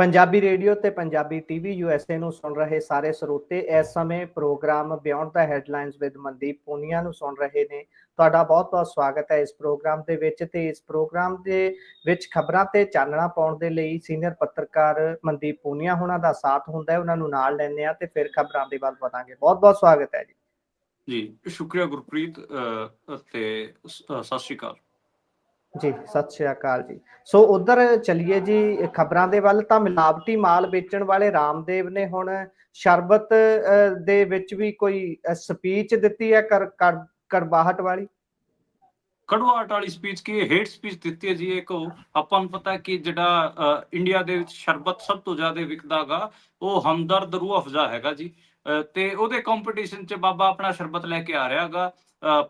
Punjabi radio ਤੇ Punjabi TV USA ਨੂੰ ਸੁਣ ਰਹੇ ਸਾਰੇ ਸਰੋਤੇ ਇਸ ਸਮੇਂ ਪ੍ਰੋਗਰਾਮ ਬਿਯੋਂਡ ਦਾ ਹੈਡਲਾਈਨਸ ਵਿਦ ਮਨਦੀਪ ਪੂਨੀਆ ਨੂੰ ਸੁਣ ਰਹੇ ਨੇ। ਤੁਹਾਡਾ ਬਹੁਤ-ਬਹੁਤ ਸਵਾਗਤ ਹੈ ਇਸ ਪ੍ਰੋਗਰਾਮ ਦੇ ਵਿੱਚ ਤੇ ਇਸ ਪ੍ਰੋਗਰਾਮ ਦੇ ਵਿੱਚ ਖਬਰਾਂ ਤੇ ਚਾਨਣਾ ਪਾਉਣ ਦੇ ਲਈ ਸੀਨੀਅਰ ਪੱਤਰਕਾਰ ਮਨਦੀਪ ਪੂਨੀਆ ਉਹਨਾਂ ਦਾ ਸਾਥ ਹੁੰਦਾ ਹੈ ਉਹਨਾਂ ਨੂੰ ਨਾਲ ਲੈਂਦੇ ਆ ਤੇ ਫਿਰ ਖਬਰਾਂ ਦੇ ਵੱਲ ਵਧਾਂਗੇ। ਬਹੁਤ-ਬਹੁਤ ਸਵਾਗਤ ਹੈ ਜੀ। ਜੀ ਸ਼ੁਕਰੀਆ ਗੁਰਪ੍ਰੀਤ ਅਹ, ਤੇ ਸਤਿ ਸ਼੍ਰੀ ਅਕਾਲ। ਜੀ, ਸਤਿ ਸ਼੍ਰੀ ਅਕਾਲ ਜੀ। ਸੋ ਉਧਰ ਚਲਿਏ ਜੀ, ਖਬਰਾਂ ਦੇ ਵੱਲ ਤਾਂ ਮਿਲਾਵਟੀ ਮਾਲ ਵੇਚਣ ਵਾਲੇ ਰਾਮਦੇਵ ਨੇ ਹੁਣ ਸ਼ਰਬਤ ਦੇ ਵਿੱਚ ਵੀ ਕੋਈ ਸਪੀਚ ਦਿੱਤੀ ਹੈ ਕਰ, ਕਰ- ਵਾਲੀ? ਕੜਵਾਹਟ ਵਾਲੀ ਸਪੀਚ ਕੀ ਹੇਟ ਸਪੀਚ ਦਿੱਤੀ ਹੈ ਜੀ ਇੱਕ ਆਪਾਂ ਨੂੰ ਪਤਾ ਕਿ ਜਿਹੜਾ ਇੰਡੀਆ ਦੇ ਵਿੱਚ ਸ਼ਰਬਤ ਸਭ ਤੋਂ ਜ਼ਿਆਦਾ ਵਿਕਦਾਗਾ, ਉਹ ਹਮਦਰਦ ਰੂਹ ਅਫਜ਼ਾ ਹੈਗਾ ਜੀ। ਤੇ ਉਹਦੇ ਕੰਪੀਟੀਸ਼ਨ 'ਚ ਬਾਬਾ ਆਪਣਾ ਸ਼ਰਬਤ ਲੈ ਕੇ ਆ ਰਿਹਾਗਾ।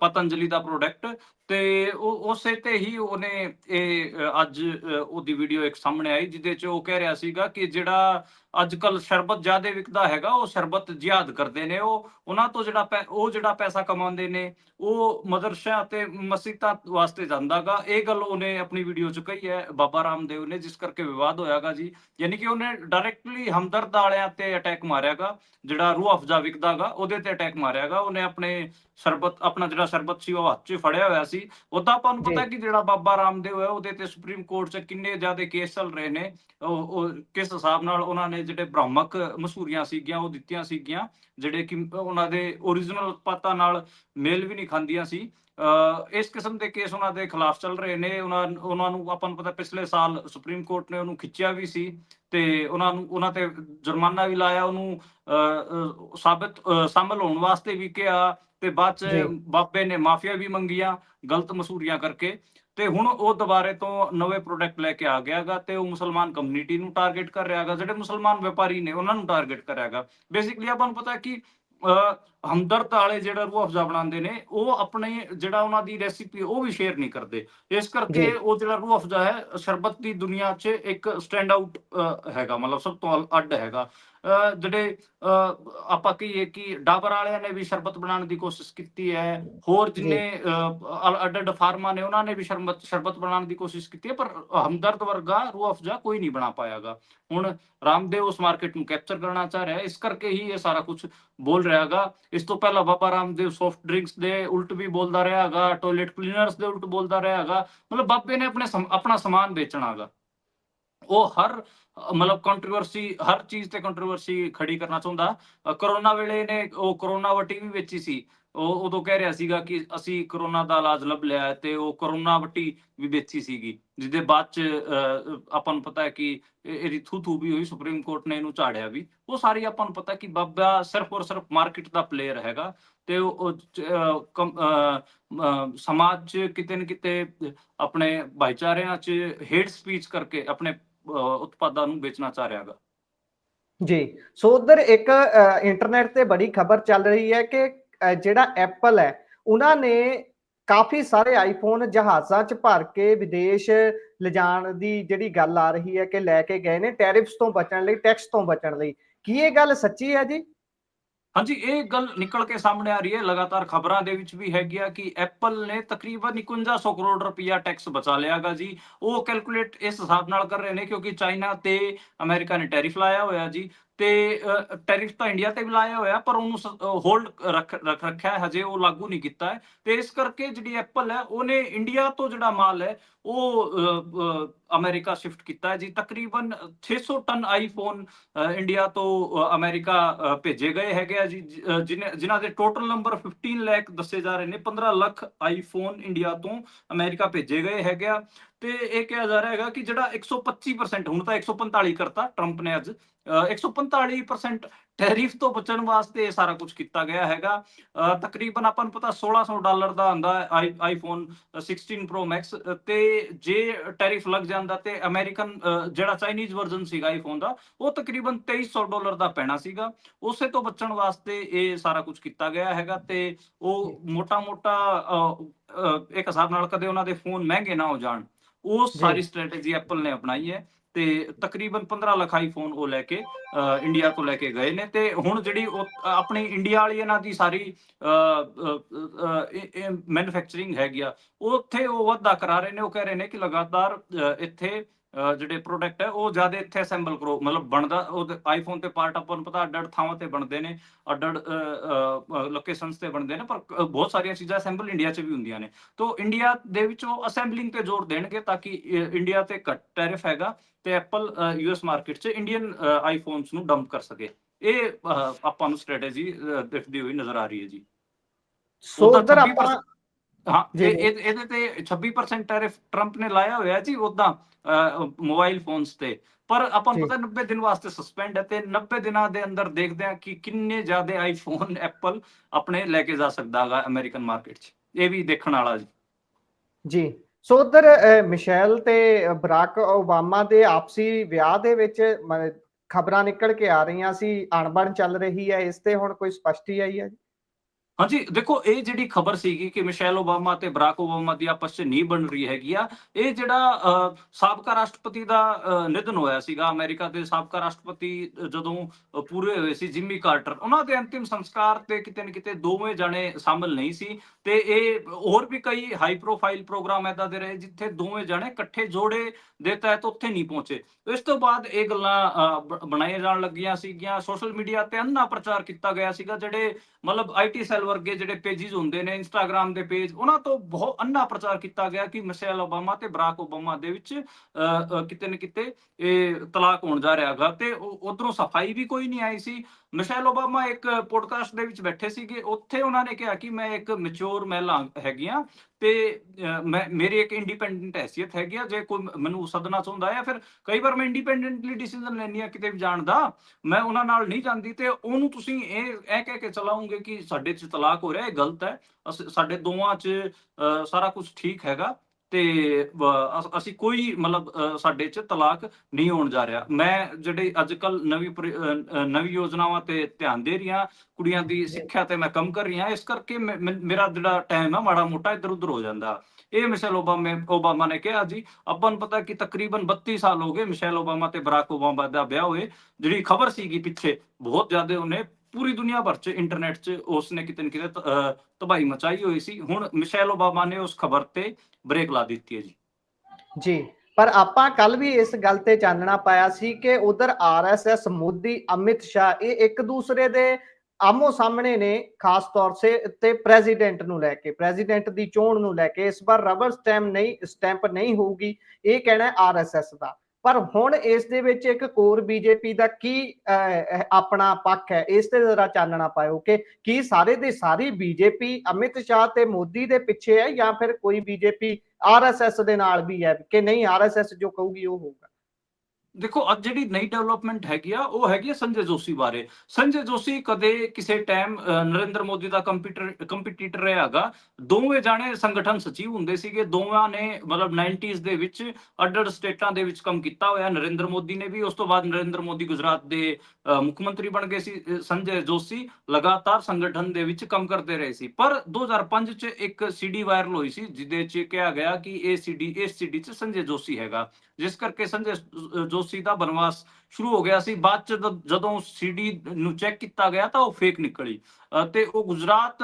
ਪਤੰਜਲੀ ਦਾ ਪ੍ਰੋਡਕਟ ਤੇ ਉਹ ਉਸੇ ਤੇ ਹੀ ਉਹਨੇ ਇਹ ਅੱਜ ਉਹਦੀ ਵੀਡੀਓ ਇੱਕ ਸਾਹਮਣੇ ਆਈ, ਜਿਹਦੇ 'ਚ ਉਹ ਕਹਿ ਰਿਹਾ ਸੀਗਾ ਕਿ ਜਿਹੜਾ ਅੱਜ ਕੱਲ ਸ਼ਰਬਤ ਜ਼ਿਆਦਾ ਵਿਕਦਾ ਹੈਗਾ, ਉਹ ਸ਼ਰਬਤ ਜਿਹਾਦ ਕਰਦੇ ਨੇ, ਉਹ ਉਹਨਾਂ ਤੋਂ ਜਿਹੜਾ ਉਹ ਜਿਹੜਾ ਪੈਸਾ ਕਮਾਉਂਦੇ ਨੇ, ਉਹ ਮਦਰਸਾ ਤੇ ਮਸਜਿਦਾਂ ਵਾਸਤੇ ਜਾਂਦਾਗਾ। ਇਹ ਗੱਲ ਉਹਨੇ ਆਪਣੀ ਵੀਡੀਓ 'ਚ ਕਹੀ ਹੈ, ਬਾਬਾ ਰਾਮਦੇਵ ਨੇ, ਜਿਸ ਕਰਕੇ ਵਿਵਾਦ ਹੋਇਆਗਾ ਜੀ। ਯਾਨੀ ਕਿ ਉਹਨੇ ਡਾਇਰੈਕਟਲੀ ਹਮਦਰਦ ਵਾਲਿਆਂ ਤੇ ਅਟੈਕ ਮਾਰਿਆਗਾ, ਜਿਹੜਾ ਰੂਹ ਅਫਜ਼ਾ ਵਿਕਦਾਗਾ, ਉਹਦੇ ਤੇ ਅਟੈਕ ਮਾਰਿਆਗਾ। ਉਹਨੇ ਆਪਣੇ ਸ਼ਰਬਤ ਆਪਣਾ ਜਿਹੜਾ ਸ਼ਰਬਤ ਸੀ ਉਹ ਹੱਥ 'ਚ ਫੜਿਆ ਹੋਇਆ ਸੀ। ਉਦਾਂ ਆਪਾਂ ਨੂੰ ਪਤਾ। ਕਿ ਜਿਹੜਾ ਬਾਬਾ ਰਾਮਦੇਵ ਹੈ ਉਹਦੇ ਤੇ ਸੁਪਰੀਮ ਕੋਰਟ 'ਚ ਕਿੰਨੇ ਜ਼ਿਆਦਾ ਕੇਸ ਚੱਲ ਰਹੇ ਨੇ। ਉਹ ਉਹ ਕਿਸ ਹਿਸਾਬ ਨਾਲ ਉਹਨਾਂ ਨੇ ਜਿਹੜੇ ਭ੍ਰਾਮਕ ਮਸੂਰੀਆਂ ਸੀਗੀਆਂ ਉਹ ਦਿੱਤੀਆਂ ਸੀਗੀਆਂ ਜਿਹੜੇ ਕਿ ਉਹਨਾਂ ਦੇ origignal ਉਤਪਾਦਾਂ ਨਾਲ ਮੇਲ ਵੀ ਨਹੀਂ ਖਾਂਦੀਆਂ ਸੀ। ਇਸ ਕਿਸਮ ਦੇ ਕੇਸ ਉਹਨਾਂ ਦੇ ਖਿਲਾਫ ਚੱਲ ਰਹੇ ਨੇ। ਉਹਨਾਂ ਉਹਨਾਂ ਨੂੰ ਆਪਾਂ ਨੂੰ ਪਤਾ ਪਿਛਲੇ ਸਾਲ ਸੁਪਰੀਮ ਕੋਰਟ ਨੇ ਉਹਨੂੰ ਖਿੱਚਿਆ ਵੀ ਸੀ ਤੇ ਉਹਨਾਂ ਨੂੰ ਉਹਨਾਂ ਤੇ ਜੁਰਮਾਨਾ ਵੀ ਲਾਇਆ। ਉਹਨੂੰ ਸਾਬਤ ਸ਼ਾਮਲ ਹੋਣ ਵਾਸਤੇ ਵੀ ਕਿਹਾ। ਤੇ ਬਾਅਦ ਚ। ਬਾਬੇ ਨੇ ਮਾਫੀਆ ਵੀ ਮੰਗੀਆਂ ਗਲਤ ਮਸੂਰੀਆਂ ਕਰਕੇ। ਤੇ ਹੁਣ ਉਹ ਦੁਬਾਰੇ ਤੋਂ ਨਵੇਂ ਪ੍ਰੋਡਕਟ ਲੈ ਕੇ ਆ ਗਿਆਗਾ ਤੇ ਉਹ ਮੁਸਲਮਾਨ ਕਮਿਊਨਿਟੀ ਨੂੰ ਟਾਰਗੇਟ ਕਰ ਰਿਹਾਗਾ। ਜਿਹੜੇ ਮੁਸਲਮਾਨ ਵਪਾਰੀ ਨੇ ਉਹਨਾਂ ਨੂੰ ਟਾਰਗੇਟ ਕਰ ਰਿਹਾਗਾ। ਬੇਸਿਕਲੀ ਆਪਾਂ ਨੂੰ ਪਤਾ ਕਿ ਹਮਦਰਦ ਵਾਲੇ ਜਿਹੜਾ ਰੂਹ ਅਫਜ਼ਾ ਬਣਾਉਂਦੇ ਨੇ ਉਹ ਆਪਣੇ ਜਿਹੜਾ ਉਹਨਾਂ ਦੀ ਰੈਸਿਪੀ ਉਹ ਵੀ ਸ਼ੇਅਰ ਨਹੀਂ ਕਰਦੇ। ਇਸ ਕਰਕੇ। ਉਹ ਜਿਹੜਾ ਰੂਹ ਅਫਜ਼ਾ ਹੈ ਸ਼ਰਬਤ ਦੀ ਦੁਨੀਆ 'ਚ ਇੱਕ ਸਟੈਂਡ ਆਊਟ ਹੈਗਾ ਮਤਲਬ ਸਭ ਤੋਂ ਅੱਡ ਹੈਗਾ। ਜਿਹੜੇ ਆਪਾਂ ਕਹੀਏ ਕਿ ਡਾਬਰ ਵਾਲਿਆਂ ਨੇ ਵੀ ਸ਼ਰਬਤ ਬਣਾਉਣ ਦੀ ਕੋਸ਼ਿਸ਼ ਕੀਤੀ ਹੈ ਹੋਰ ਜਿੰਨੇ ਅੱਡ ਅੱਡ ਫਾਰਮਾਂ ਨੇ ਉਹਨਾਂ ਨੇ ਵੀ ਸ਼ਰਬਤ ਸ਼ਰਬਤ ਬਣਾਉਣ ਦੀ ਕੋਸ਼ਿਸ਼ ਕੀਤੀ ਹੈ ਪਰ ਹਮਦਰਦ ਵਰਗਾ ਰੂਹ ਅਫਜ਼ਾ ਕੋਈ ਨਹੀਂ ਬਣਾ ਪਾਇਆਗਾ। ਹੁਣ ਰਾਮਦੇਵ ਉਸ ਮਾਰਕੀਟ ਨੂੰ ਕੈਪਚਰ ਕਰਨਾ ਚਾਹ ਰਿਹਾ ਹੈ ਇਸ ਕਰਕੇ ਹੀ ਇਹ ਸਾਰਾ ਕੁਝ ਬੋਲ ਰਿਹਾਗਾ ਇਸ ਤੋਂ ਪਹਿਲਾਂ ਬਾਬਾ ਰਾਮਦੇਵ ਸੌਫਟ ਡਰਿੰਕਸ ਦੇ ਉਲਟ ਵੀ ਬੋਲਦਾ ਰਿਹਾਗਾ ਟਾਇਲਟ ਕਲੀਨਰਸ ਦੇ ਉਲਟ ਬੋਲਦਾ ਰਿਹਾ ਹੈਗਾ, ਮਤਲਬ ਬਾਬੇ ਨੇ ਆਪਣੇ ਆਪਣਾ ਸਮਾਨ ਵੇਚਣਾ ਹੈਗਾ। ਉਹ ਹਰ, ਮਤਲਬ ਕੰਟਰੋਵਰਸੀ ਹਰ ਚੀਜ਼ ਤੇ ਕੰਟਰੋਵਰਸੀ ਖੜੀ ਕਰਨਾ ਚਾਹੁੰਦਾ। ਕਰੋਨਾ ਵੇਲੇ ਨੇ, ਉਹ ਕਰੋਨਾ ਵਟੀ ਵੀ ਵੇਚੀ ਸੀ। ਉਹ ਉਦੋਂ ਕਹਿ ਰਿਹਾ ਸੀਗਾ ਕਿ ਅਸੀਂ ਕਰੋਨਾ ਦਾ ਇਲਾਜ ਲੱਭ ਲਿਆ ਤੇ ਉਹ ਕਰੋਨਾ ਵਟੀ ਵੀ ਵੇਚੀ ਸੀਗੀ, ਜਿਹਦੇ ਬਾਅਦ ਚ ਆਪਾਂ ਨੂੰ ਪਤਾ ਹੈ ਕਿ ਇਹਦੀ ਥੂ ਥੂ ਵੀ ਹੋਈ, ਸੁਪਰੀਮ ਕੋਰਟ ਨੇ ਇਹਨੂੰ ਝਾੜਿਆ ਵੀ। ਉਹ ਸਾਰੀ ਆਪਾਂ ਨੂੰ ਪਤਾ ਕਿ ਬਾਬਾ ਸਿਰਫ ਔਰ ਸਿਰਫ ਮਾਰਕੀਟ ਦਾ ਪਲੇਅਰ ਹੈਗਾ ਤੇ ਉਹ ਸਮਾਜ ਚ ਕਿਤੇ ਨਾ ਕਿਤੇ, ਆਪਣੇ ਭਾਈਚਾਰਿਆਂ ਚ ਹੇਟ ਸਪੀਚ ਕਰਕੇ ਆਪਣੇ ਉਤਪਾਦਾਂ ਨੂੰ ਵੇਚਣਾ ਚਾਹ ਰਿਹਾ ਰਿਹਾਗਾ ਜੀ। ਸੋ ਉਧਰ ਇੱਕ ਇੰਟਰਨੈਟ ਤੇ ਬੜੀ ਖਬਰ ਚੱਲ ਰਹੀ ਹੈ ਕਿ ਜਿਹੜਾ ਐਪਲ ਹੈ, ਉਹਨਾਂ ਨੇ ਕਾਫੀ ਸਾਰੇ ਆਈਫੋਨ ਜਹਾਜ਼ਾਂ 'ਚ ਭਰ ਕੇ ਵਿਦੇਸ਼ ਲਿਜਾਣ ਦੀ ਜਿਹੜੀ ਗੱਲ ਆ ਰਹੀ ਹੈ ਕਿ ਲੈ ਕੇ ਗਏ ਨੇ ਟੈਰਿਫਸ ਤੋਂ ਬਚਣ ਲਈ, ਟੈਕਸ ਤੋਂ ਬਚਣ ਲਈ। ਕੀ ਇਹ ਗੱਲ ਸੱਚੀ ਹੈ ਜੀ? ਹਾਂਜੀ, ਇਹ ਗੱਲ ਨਿਕਲ ਕੇ ਸਾਹਮਣੇ ਆ ਰਹੀ ਹੈ। ਲਗਾਤਾਰ ਖਬਰਾਂ ਦੇ ਵਿੱਚ ਵੀ ਹੈਗੀ ਆ ਕਿ ਐਪਲ ਨੇ ਤਕਰੀਬਨ 5100 ਕਰੋੜ ਰੁਪਇਆ ਟੈਕਸ ਬਚਾ ਲਿਆਗਾ ਜੀ। ਉਹ ਕੈਲਕੂਲੇਟ ਇਸ ਹਿਸਾਬ ਨਾਲ ਕਰ ਰਹੇ ਨੇ ਕਿਉਂਕਿ ਚਾਈਨਾ ਤੇ ਅਮਰੀਕਾ ਨੇ ਟੈਰਿਫ ਲਾਇਆ ਹੋਇਆ ਜੀ। ਤੇ ਟੈਰਿਫ ਤਾਂ ਇੰਡੀਆ ਤੇ ਵੀ ਲਾਇਆ ਹੋਇਆ ਪਰ ਉਹਨੂੰ ਹੋਲਡ ਰੱਖ ਰੱਖਿਆ ਹਜੇ ਉਹ ਲਾਗੂ ਨਹੀਂ ਕੀਤਾ ਹੈ। ਤੇ ਇਸ ਕਰਕੇ ਜਿਹੜੀ ਐਪਲ ਹੈ ਉਹਨੇ ਇੰਡੀਆ ਤੋਂ ਜਿਹੜਾ ਮਾਲ ਹੈ ਉਹ ਅਮਰੀਕਾ ਸ਼ਿਫਟ ਕੀਤਾ ਜੀ। ਤਕਰੀਬਨ 600 ਟਨ ਆਈਫੋਨ ਇੰਡੀਆ ਤੋਂ ਅ, ਅਮਰੀਕਾ ਭੇਜੇ ਗਏ ਹੈਗੇ ਆ ਜੀ ਜ- ਜਿਨ੍ਹਾਂ ਦੇ ਟੋਟਲ ਨੰਬਰ 15 ਲੱਖ ਦੱਸੇ ਜਾ ਰਹੇ ਨੇ 15 ਲੱਖ ਆਈਫੋਨ ਇੰਡੀਆ ਤੋਂ ਅਮਰੀਕਾ ਭੇਜੇ ਗਏ ਹੈਗੇ ਆ। ਤੇ ਇਹ ਕਿਹਾ ਜਾ ਰਿਹਾ ਹੈਗਾ ਕਿ ਜਿਹੜਾ 125% ਹੁਣ ਤਾਂ 145 ਕਰਤਾ ਟਰੰਪ ਨੇ ਅੱਜ। 145% ਟੈਰਿਫ ਤੋਂ ਬਚਣ ਵਾਸਤੇ ਇਹ ਸਾਰਾ ਕੁਝ ਕੀਤਾ ਗਿਆ ਹੈਗਾ। ਅ, ਤਕਰੀਬਨ ਆਪਾਂ ਨੂੰ ਪਤਾ 1600 ਡਾਲਰ ਦਾ ਆਂਦਾ ਆਈਫੋਨ 16 ਪ੍ਰੋ ਮੈਕਸ ਤੇ ਜੇ ਟੈਰਿਫ ਲੱਗ ਜਾਂਦਾ ਤੇ ਅਮਰੀਕਨ ਜਿਹੜਾ ਚਾਈਨੀਜ਼ ਵਰਜ਼ਨ ਸੀਗਾ ਆਈਫੋਨ ਦਾ ਉਹ ਤਕਰੀਬਨ 2300 ਡਾਲਰ ਦਾ ਪੈਣਾ ਸੀਗਾ। ਉਸੇ ਤੋਂ ਬਚਣ ਵਾਸਤੇ ਇਹ ਸਾਰਾ ਕੁਝ ਕੀਤਾ ਗਿਆ ਹੈਗਾ ਤੇ ਉਹ ਮੋਟਾ-ਮੋਟਾ ਇੱਕ ਹਿਸਾਬ ਨਾਲ ਕਦੇ ਉਹਨਾਂ ਦੇ ਫੋਨ ਮਹਿੰਗੇ ਨਾ ਹੋ ਜਾਣ। ਉਹ। ਸਾਰੀ ਸਟ੍ਰੈਟਜੀ ਐਪਲ ਨੇ ਅਪਣਾਈ ਹੈ ਤੇ ਤਕਰੀਬਨ 15 ਲੱਖ ਆਈਫੋਨ ਉਹ ਲੈ ਕੇ ਇੰਡੀਆ ਤੋਂ ਲੈ ਕੇ ਗਏ ਨੇ ਤੇ ਹੁਣ ਜਿਹੜੀ ਉਹ ਆਪਣੀ ਇੰਡੀਆ ਵਾਲੀ ਇਹਨਾਂ ਦੀ ਸਾਰੀ ਮੈਨੂਫੈਕਚਰਿੰਗ ਹੈਗੀ ਆ ਉੱਥੇ ਉਹ ਵਾਧਾ ਕਰਾ ਰਹੇ ਨੇ ਉਹ ਕਹਿ ਰਹੇ ਨੇ ਕਿ ਲਗਾਤਾਰ ਇੱਥੇ ਜਿਹੜੇ ਪ੍ਰੋਡਕਟ ਹੈ ਉਹ ਜ਼ਿਆਦਾ ਇੱਥੇ ਅਸੈਂਬਲ ਕਰੋ। ਮਤਲਬ ਬਣਦਾ ਉਹ ਆਈਫੋਨ ਤੇ ਪਾਰਟ ਆਪਾਂ ਨੂੰ ਪਤਾ ਅੱਡ ਅੱਡ ਥਾਵਾਂ ਤੇ ਬਣਦੇ ਨੇ ਅੱਡ ਅੱਡ ਲੋਕੇਸ਼ਨਸ ਤੇ ਬਣਦੇ ਨੇ ਪਰ ਬਹੁਤ ਸਾਰੀਆਂ ਚੀਜ਼ਾਂ ਅਸੈਂਬਲ ਇੰਡੀਆ 'ਚ ਵੀ ਹੁੰਦੀਆਂ ਨੇ। ਤੋ ਇੰਡੀਆ ਦੇ ਵਿੱਚ ਉਹ ਅਸੈਂਬਲਿੰਗ ਤੇ ਜ਼ੋਰ ਦੇਣਗੇ ਤਾਂ ਕਿ ਇੰਡੀਆ ਤੇ ਘੱਟ ਟੈਰਿਫ ਹੈਗਾ ਤੇ ਐਪਲ ਯੂਐਸ ਮਾਰਕੀਟ 'ਚ ਇੰਡੀਅਨ ਆਈਫੋਨਸ ਨੂੰ ਡੰਪ ਕਰ ਸਕੇ। ਇਹ ਆਪਾਂ ਨੂੰ ਸਟ੍ਰੈਟੇਜੀ ਦਿਖਦੀ ਹੋਈ ਨਜ਼ਰ ਆ ਰਹੀ ਹੈ ਜੀ। ਸੋ ਉਧਰ 26% ਆਪਾਂ ਹਾਂ ਇਹ ਇਹਦੇ ਤੇ 26% ਟੈਰਿਫ ਟਰੰਪ ਨੇ ਲਾਇਆ ਹੋਇਆ ਜੀ ਉਦਾਂ ਮੋਬਾਈਲ ਫੋਨਸ ਤੇ। ਪਰ ਆਪਾਂ ਨੂੰ। ਪਤਾ 90 ਦਿਨ ਵਾਸਤੇ ਸਸਪੈਂਡ ਹੈ ਤੇ 90 ਦਿਨਾਂ ਦੇ ਅੰਦਰ ਦੇਖਦੇ ਹਾਂ ਕਿ ਕਿੰਨੇ ਜ਼ਿਆਦਾ ਆਈਫੋਨ ਐਪਲ ਆਪਣੇ ਲੈ ਕੇ ਜਾ ਸਕਦਾ ਹੈਗਾ ਅਮਰੀਕਨ ਮਾਰਕੀਟ 'ਚ। ਇਹ ਵੀ ਦੇਖਣ ਵਾਲਾ ਜੀ। ਜੀ। ਸੋ ਉਧਰ ਮਿਸ਼ੈਲ ਤੇ ਬਰਾਕ ਓਬਾਮਾ ਦੇ ਆਪਸੀ ਵਿਆਹ ਦੇ ਵਿੱਚ ਖਬਰਾਂ ਨਿਕਲ ਕੇ ਆ ਰਹੀਆਂ ਸੀ। ਅਣਬਣ ਚੱਲ ਰਹੀ ਹੈ। ਇਸ ਤੇ ਹੁਣ ਕੋਈ ਸਪਸ਼ਟੀ ਆਈ ਹੈ ਜੀ? ਹਾਂਜੀ ਦੇਖੋ ਇਹ ਜਿਹੜੀ ਖਬਰ ਸੀਗੀ ਕਿ ਮਿਸ਼ੈਲ ਓਬਾਮਾ ਤੇ ਬਰਾਕ ਓਬਾਮਾ ਦੀ ਆਪਸ 'ਚ ਨਹੀਂ ਬਣ ਰਹੀ ਹੈਗੀ ਆ ਇਹ ਜਿਹੜਾ ਸਾਬਕਾ ਰਾਸ਼ਟਰਪਤੀ ਦਾ ਨਿਧਨ ਹੋਇਆ ਸੀਗਾ ਅਮਰੀਕਾ ਦੇ ਸਾਬਕਾ ਰਾਸ਼ਟਰਪਤੀ ਜਦੋਂ ਪੂਰੇ ਹੋਏ ਸੀ ਜਿਮੀ ਕਾਰਟਰ ਉਹਨਾਂ ਦੇ ਅੰਤਿਮ ਸੰਸਕਾਰ ਤੇ ਕਿਤੇ ਨਾ ਕਿਤੇ ਦੋਵੇਂ ਜਾਣੇ ਸ਼ਾਮਲ ਨਹੀਂ ਸੀ ਤੇ ਇਹ ਹੋਰ ਵੀ ਕਈ ਹਾਈ ਪ੍ਰੋਫਾਈਲ ਪ੍ਰੋਗਰਾਮ ਐਦਾਂ ਦੇ ਰਹੇ ਜਿੱਥੇ ਦੋਵੇਂ ਜਣੇ ਇਕੱਠੇ ਜੋੜੇ ਦੇ ਤਹਿਤ ਉੱਥੇ ਨਹੀਂ ਪਹੁੰਚੇ। ਇਸ ਤੋਂ ਬਾਅਦ ਇਹ ਗੱਲਾਂ ਅਹ, ਬਣਾਈਆਂ ਜਾਣ ਲੱਗੀਆਂ ਸੀਗੀਆਂ ਸੋਸ਼ਲ ਮੀਡੀਆ ਤੇ ਅੰਨਾ ਪ੍ਰਚਾਰ ਕੀਤਾ ਗਿਆ ਸੀਗਾ ਜਿਹੜੇ ਮਤਲਬ ਆਈਟੀ ਸੈੱਲ ਵਰਗੇ ਜਿਹੜੇ ਪੇਜਸ ਹੁੰਦੇ ਨੇ ਇੰਸਟਾਗ੍ਰam ਦੇ ਪੇਜ ਉਹਨਾਂ ਤੋਂ ਬਹੁਤ ਅੰਨਾ ਪ੍ਰਚਾਰ ਕੀਤਾ ਗਿਆ ਕਿ ਮਿਸ਼ੇਲ ਓਬਾਮਾ ਤੇ ਬਰਾਕ ਓਬਾਮਾ ਦੇ ਵਿੱਚ ਕਿਤੇ ਨਾ ਕਿਤੇ ਇਹ ਤਲਾਕ ਹੋਣ ਜਾ ਰਿਹਾ ਹੈਗਾ ਤੇ ਉਧਰੋਂ ਸਫ਼ਾਈ ਵੀ ਕੋਈ ਨਹੀਂ ਆਈ ਸੀ। ਮਿਸ਼ੇਲ ਓਬਾਮਾ ਇੱਕ ਪੋਡਕਾਸਟ ਦੇ ਵਿੱਚ ਬੈਠੇ ਸੀਗੇ। ਉੱਥੇ ਉਹਨਾਂ ਨੇ ਕਿਹਾ ਕਿ ਮੈਂ ਇੱਕ ਮੈਚੁਰ ਮਹਿਲਾ ਹੈਗੀ ਆ ਤੇ ਮੈਂ ਮੇਰੀ ਇੱਕ ਇੰਡੀਪੈਂਡੈਂਟ ਹੈਸੀਅਤ ਹੈਗੀ ਆ ਜੇ ਕੋਈ ਮੈਨੂੰ ਸੱਦਣਾ ਚਾਹੁੰਦਾ ਹੈ ਫਿਰ ਕਈ ਵਾਰ ਮੈਂ ਇੰਡੀਪੈਂਡੈਂਟਲੀ ਡਿਸੀਜਨ ਲੈਣੀ ਆ ਕਿਤੇ ਵੀ ਜਾਣ ਦਾ ਮੈਂ ਉਹਨਾਂ ਨਾਲ ਨਹੀਂ ਜਾਂਦੀ ਤੇ ਉਹਨੂੰ ਤੁਸੀਂ ਇਹ ਇਹ ਕਹਿ ਕੇ ਚਲਾਉਂਗੇ ਕਿ ਸਾਡੇ 'ਚ ਤਲਾਕ ਹੋ ਰਿਹਾ ਇਹ ਗਲਤ ਹੈ ਅਸ- ਸਾਡੇ ਦੋਵਾਂ 'ਚ ਅਹ, ਸਾਰਾ ਕੁਝ ਠੀਕ ਹੈਗਾ। ਤੇ ਅਸੀਂ ਕੋਈ ਮਤਲਬ ਸਾਡੇ 'ਚ ਤਲਾਕ ਨਹੀਂ ਹੋਣ ਜਾ ਰਿਹਾ। ਮੈਂ ਜਿਹੜੇ ਅੱਜ ਕੱਲ ਨਵੀਂ ਨਵੀਂ ਯੋਜਨਾਵਾਂ ਤੇ ਧਿਆਨ ਦੇ ਰਹੀਆਂ, ਕੁੜੀਆਂ ਦੀ ਸਿੱਖਿਆ ਤੇ ਮੈਂ ਕੰਮ ਕਰ ਰਹੀ ਹਾਂ ਇਸ ਕਰਕੇ ਮੈਂ- ਮੇਰਾ ਜਿਹੜਾ ਟਾਈਮ ਹੈ ਮਾੜਾ ਮੋਟਾ ਇੱਧਰ ਉੱਧਰ ਹੋ ਜਾਂਦਾ। ਇਹ ਮਿਸ਼ੇਲ ਓਬਾਮਾ ਓਬਾਮਾ ਨੇ ਕਿਹਾ ਜੀ, ਆਪਾਂ ਨੂੰ ਪਤਾ ਕਿ ਤਕਰੀਬਨ 32 ਸਾਲ ਹੋ ਗਏ ਮਿਸ਼ੇਲ ਓਬਾਮਾ ਤੇ ਬਰਾਕ ਓਬਾਮਾ ਦਾ ਵਿਆਹ ਹੋਏ, ਜਿਹੜੀ ਖਬਰ ਸੀਗੀ ਪਿੱਛੇ, ਬਹੁਤ ਜ਼ਿਆਦਾ ਉਹਨੇ ਪੂਰੀ ਦੁਨੀਆ ਭਰ 'ਚ ਇੰਟਰਨੈਟ 'ਚ ਉਸਨੇ ਕਿਤੇ ਨਾ ਕਿਤੇ ਤਬਾਹੀ ਮਚਾਈ ਹੋਈ ਸੀ। ਹੁਣ ਮਿਸ਼ੇਲ ਓਬਾਮਾ ਨੇ ਉਸ ਖਬਰ ਤੇ ਬ੍ਰੇਕ ਲਾ ਦਿੱਤੀ ਹੈ ਜੀ। ਜੀ, ਪਰ ਆਪਾਂ ਕੱਲ ਵੀ ਇਸ ਗੱਲ ਤੇ ਚਾਨਣਾ ਪਾਇਆ ਸੀ ਕਿ ਉਧਰ ਆਰਐਸਐਸ ਮੋਦੀ, ਅਮਿਤ ਸ਼ਾਹ ਇਹ ਇੱਕ ਦੂਸਰੇ ਦੇ ਆਮੋ ਸਾਹਮਣੇ ਨੇ, ਖਾਸ ਤੌਰ ਸੇ ਤੇ ਪ੍ਰੈਜ਼ੀਡੈਂਟ ਨੂੰ ਲੈ ਕੇ। ਪ੍ਰੈਜ਼ੀਡੈਂਟ ਦੀ ਚੋਣ ਨੂੰ ਲੈ ਕੇ ਇਸ ਵਾਰ ਰਬਰ ਸਟੈਂਪ ਨਹੀਂ ਸਟੈਂਪ ਨਹੀਂ ਹੋਊਗੀ, ਇਹ ਕਹਿਣਾ ਆਰਐਸਐਸ ਦਾ। ਪਰ ਹੁਣ ਇਸ ਦੇ ਵਿੱਚ ਇੱਕ ਕੋਰ ਬੀਜੇਪੀ ਦਾ ਕੀ ਅਹ, ਆਪਣਾ ਪੱਖ ਹੈ ਇਸ ਤੇ ਜ਼ਰਾ ਚਾਨਣਾ ਪਾਇਓ ਕਿ ਕੀ ਸਾਰੇ ਦੇ ਸਾਰੀ ਬੀਜੇਪੀ ਅਮਿਤ ਸ਼ਾਹ ਤੇ ਮੋਦੀ ਦੇ ਪਿੱਛੇ ਹੈ ਜਾਂ ਫਿਰ ਕੋਈ ਬੀਜੇਪੀ ਆਰਐਸਐਸ ਦੇ ਨਾਲ ਵੀ ਹੈ ਕਿ ਨਹੀਂ ਆਰਐਸਐਸ ਜੋ ਕਹੂਗੀ ਉਹ ਹੋਊਗਾ? ਦੇਖੋ ਅੱਜ ਜਿਹੜੀ ਨਈ ਡਿਵੈਲਪਮੈਂਟ ਹੈਗੀ ਆ ਉਹ ਹੈਗੀ ਆ ਸੰਜੇ ਜੋਸ਼ੀ ਬਾਰੇ। ਸੰਜੇ ਜੋਸ਼ੀ ਕਦੇ ਕਿਸੇ ਟਾਈਮ ਨਰਿੰਦਰ ਮੋਦੀ ਦਾ ਕੰਪਿਊਟਰ ਕੰਪੀਟੀਟਰ ਹੈਗਾ। ਦੋਵੇਂ ਜਾਣੇ ਸੰਗਠਨ ਸਚਿਵ ਹੁੰਦੇ ਸੀਗੇ। ਦੋਵਾਂ ਨੇ ਮਤਲਬ 90s ਦੇ ਵਿੱਚ ਅੱਡ-ਅੱਡ ਸਟੇਟਾਂ ਦੇ ਵਿੱਚ ਕੰਮ ਕੀਤਾ ਹੋਇਆ। ਨਰਿੰਦਰ ਮੋਦੀ ਨੇ ਵੀ ਉਸ ਤੋਂ ਬਾਅਦ ਨਰਿੰਦਰ ਮੋਦੀ ਗੁਜਰਾਤ ਦੇ ਅ, ਮੁੱਖ ਮੰਤਰੀ ਬਣ ਗਏ ਸੀ ਸੰਜੇ ਜੋਸ਼ੀ ਲਗਾਤਾਰ ਸੰਗਠਨ ਦੇ ਵਿੱਚ ਕੰਮ ਕਰਦੇ ਰਹੇ ਸੀ। ਪਰ 2005 ਚ ਇੱਕ ਸੀਡੀ ਵਾਇਰਲ ਹੋਈ ਸੀ ਜਿਹਦੇ ਚ ਕਿਹਾ ਗਿਆ ਕਿ ਇਹ ਸੀਡੀ ਇਸ ਸੀਡੀ ਚ ਸੰਜੇ ਜੋਸ਼ੀ ਹੈਗਾ। ਜਿਸ ਕਰਕੇ ਸੰਜੇ ਅ, ਜੋਸ਼ੀ ਦਾ ਬਨਵਾਸ ਸ਼ੁਰੂ ਹੋ ਗਿਆ ਸੀ। ਬਾਅਦ ਚ ਜਦੋਂ ਸੀਡੀ ਨੂੰ ਚੈੱਕ ਕੀਤਾ ਗਿਆ, ਤਾਂ ਉਹ ਫੇਕ ਨਿਕਲੀ। ਤੇ ਉਹ ਗੁਜਰਾਤ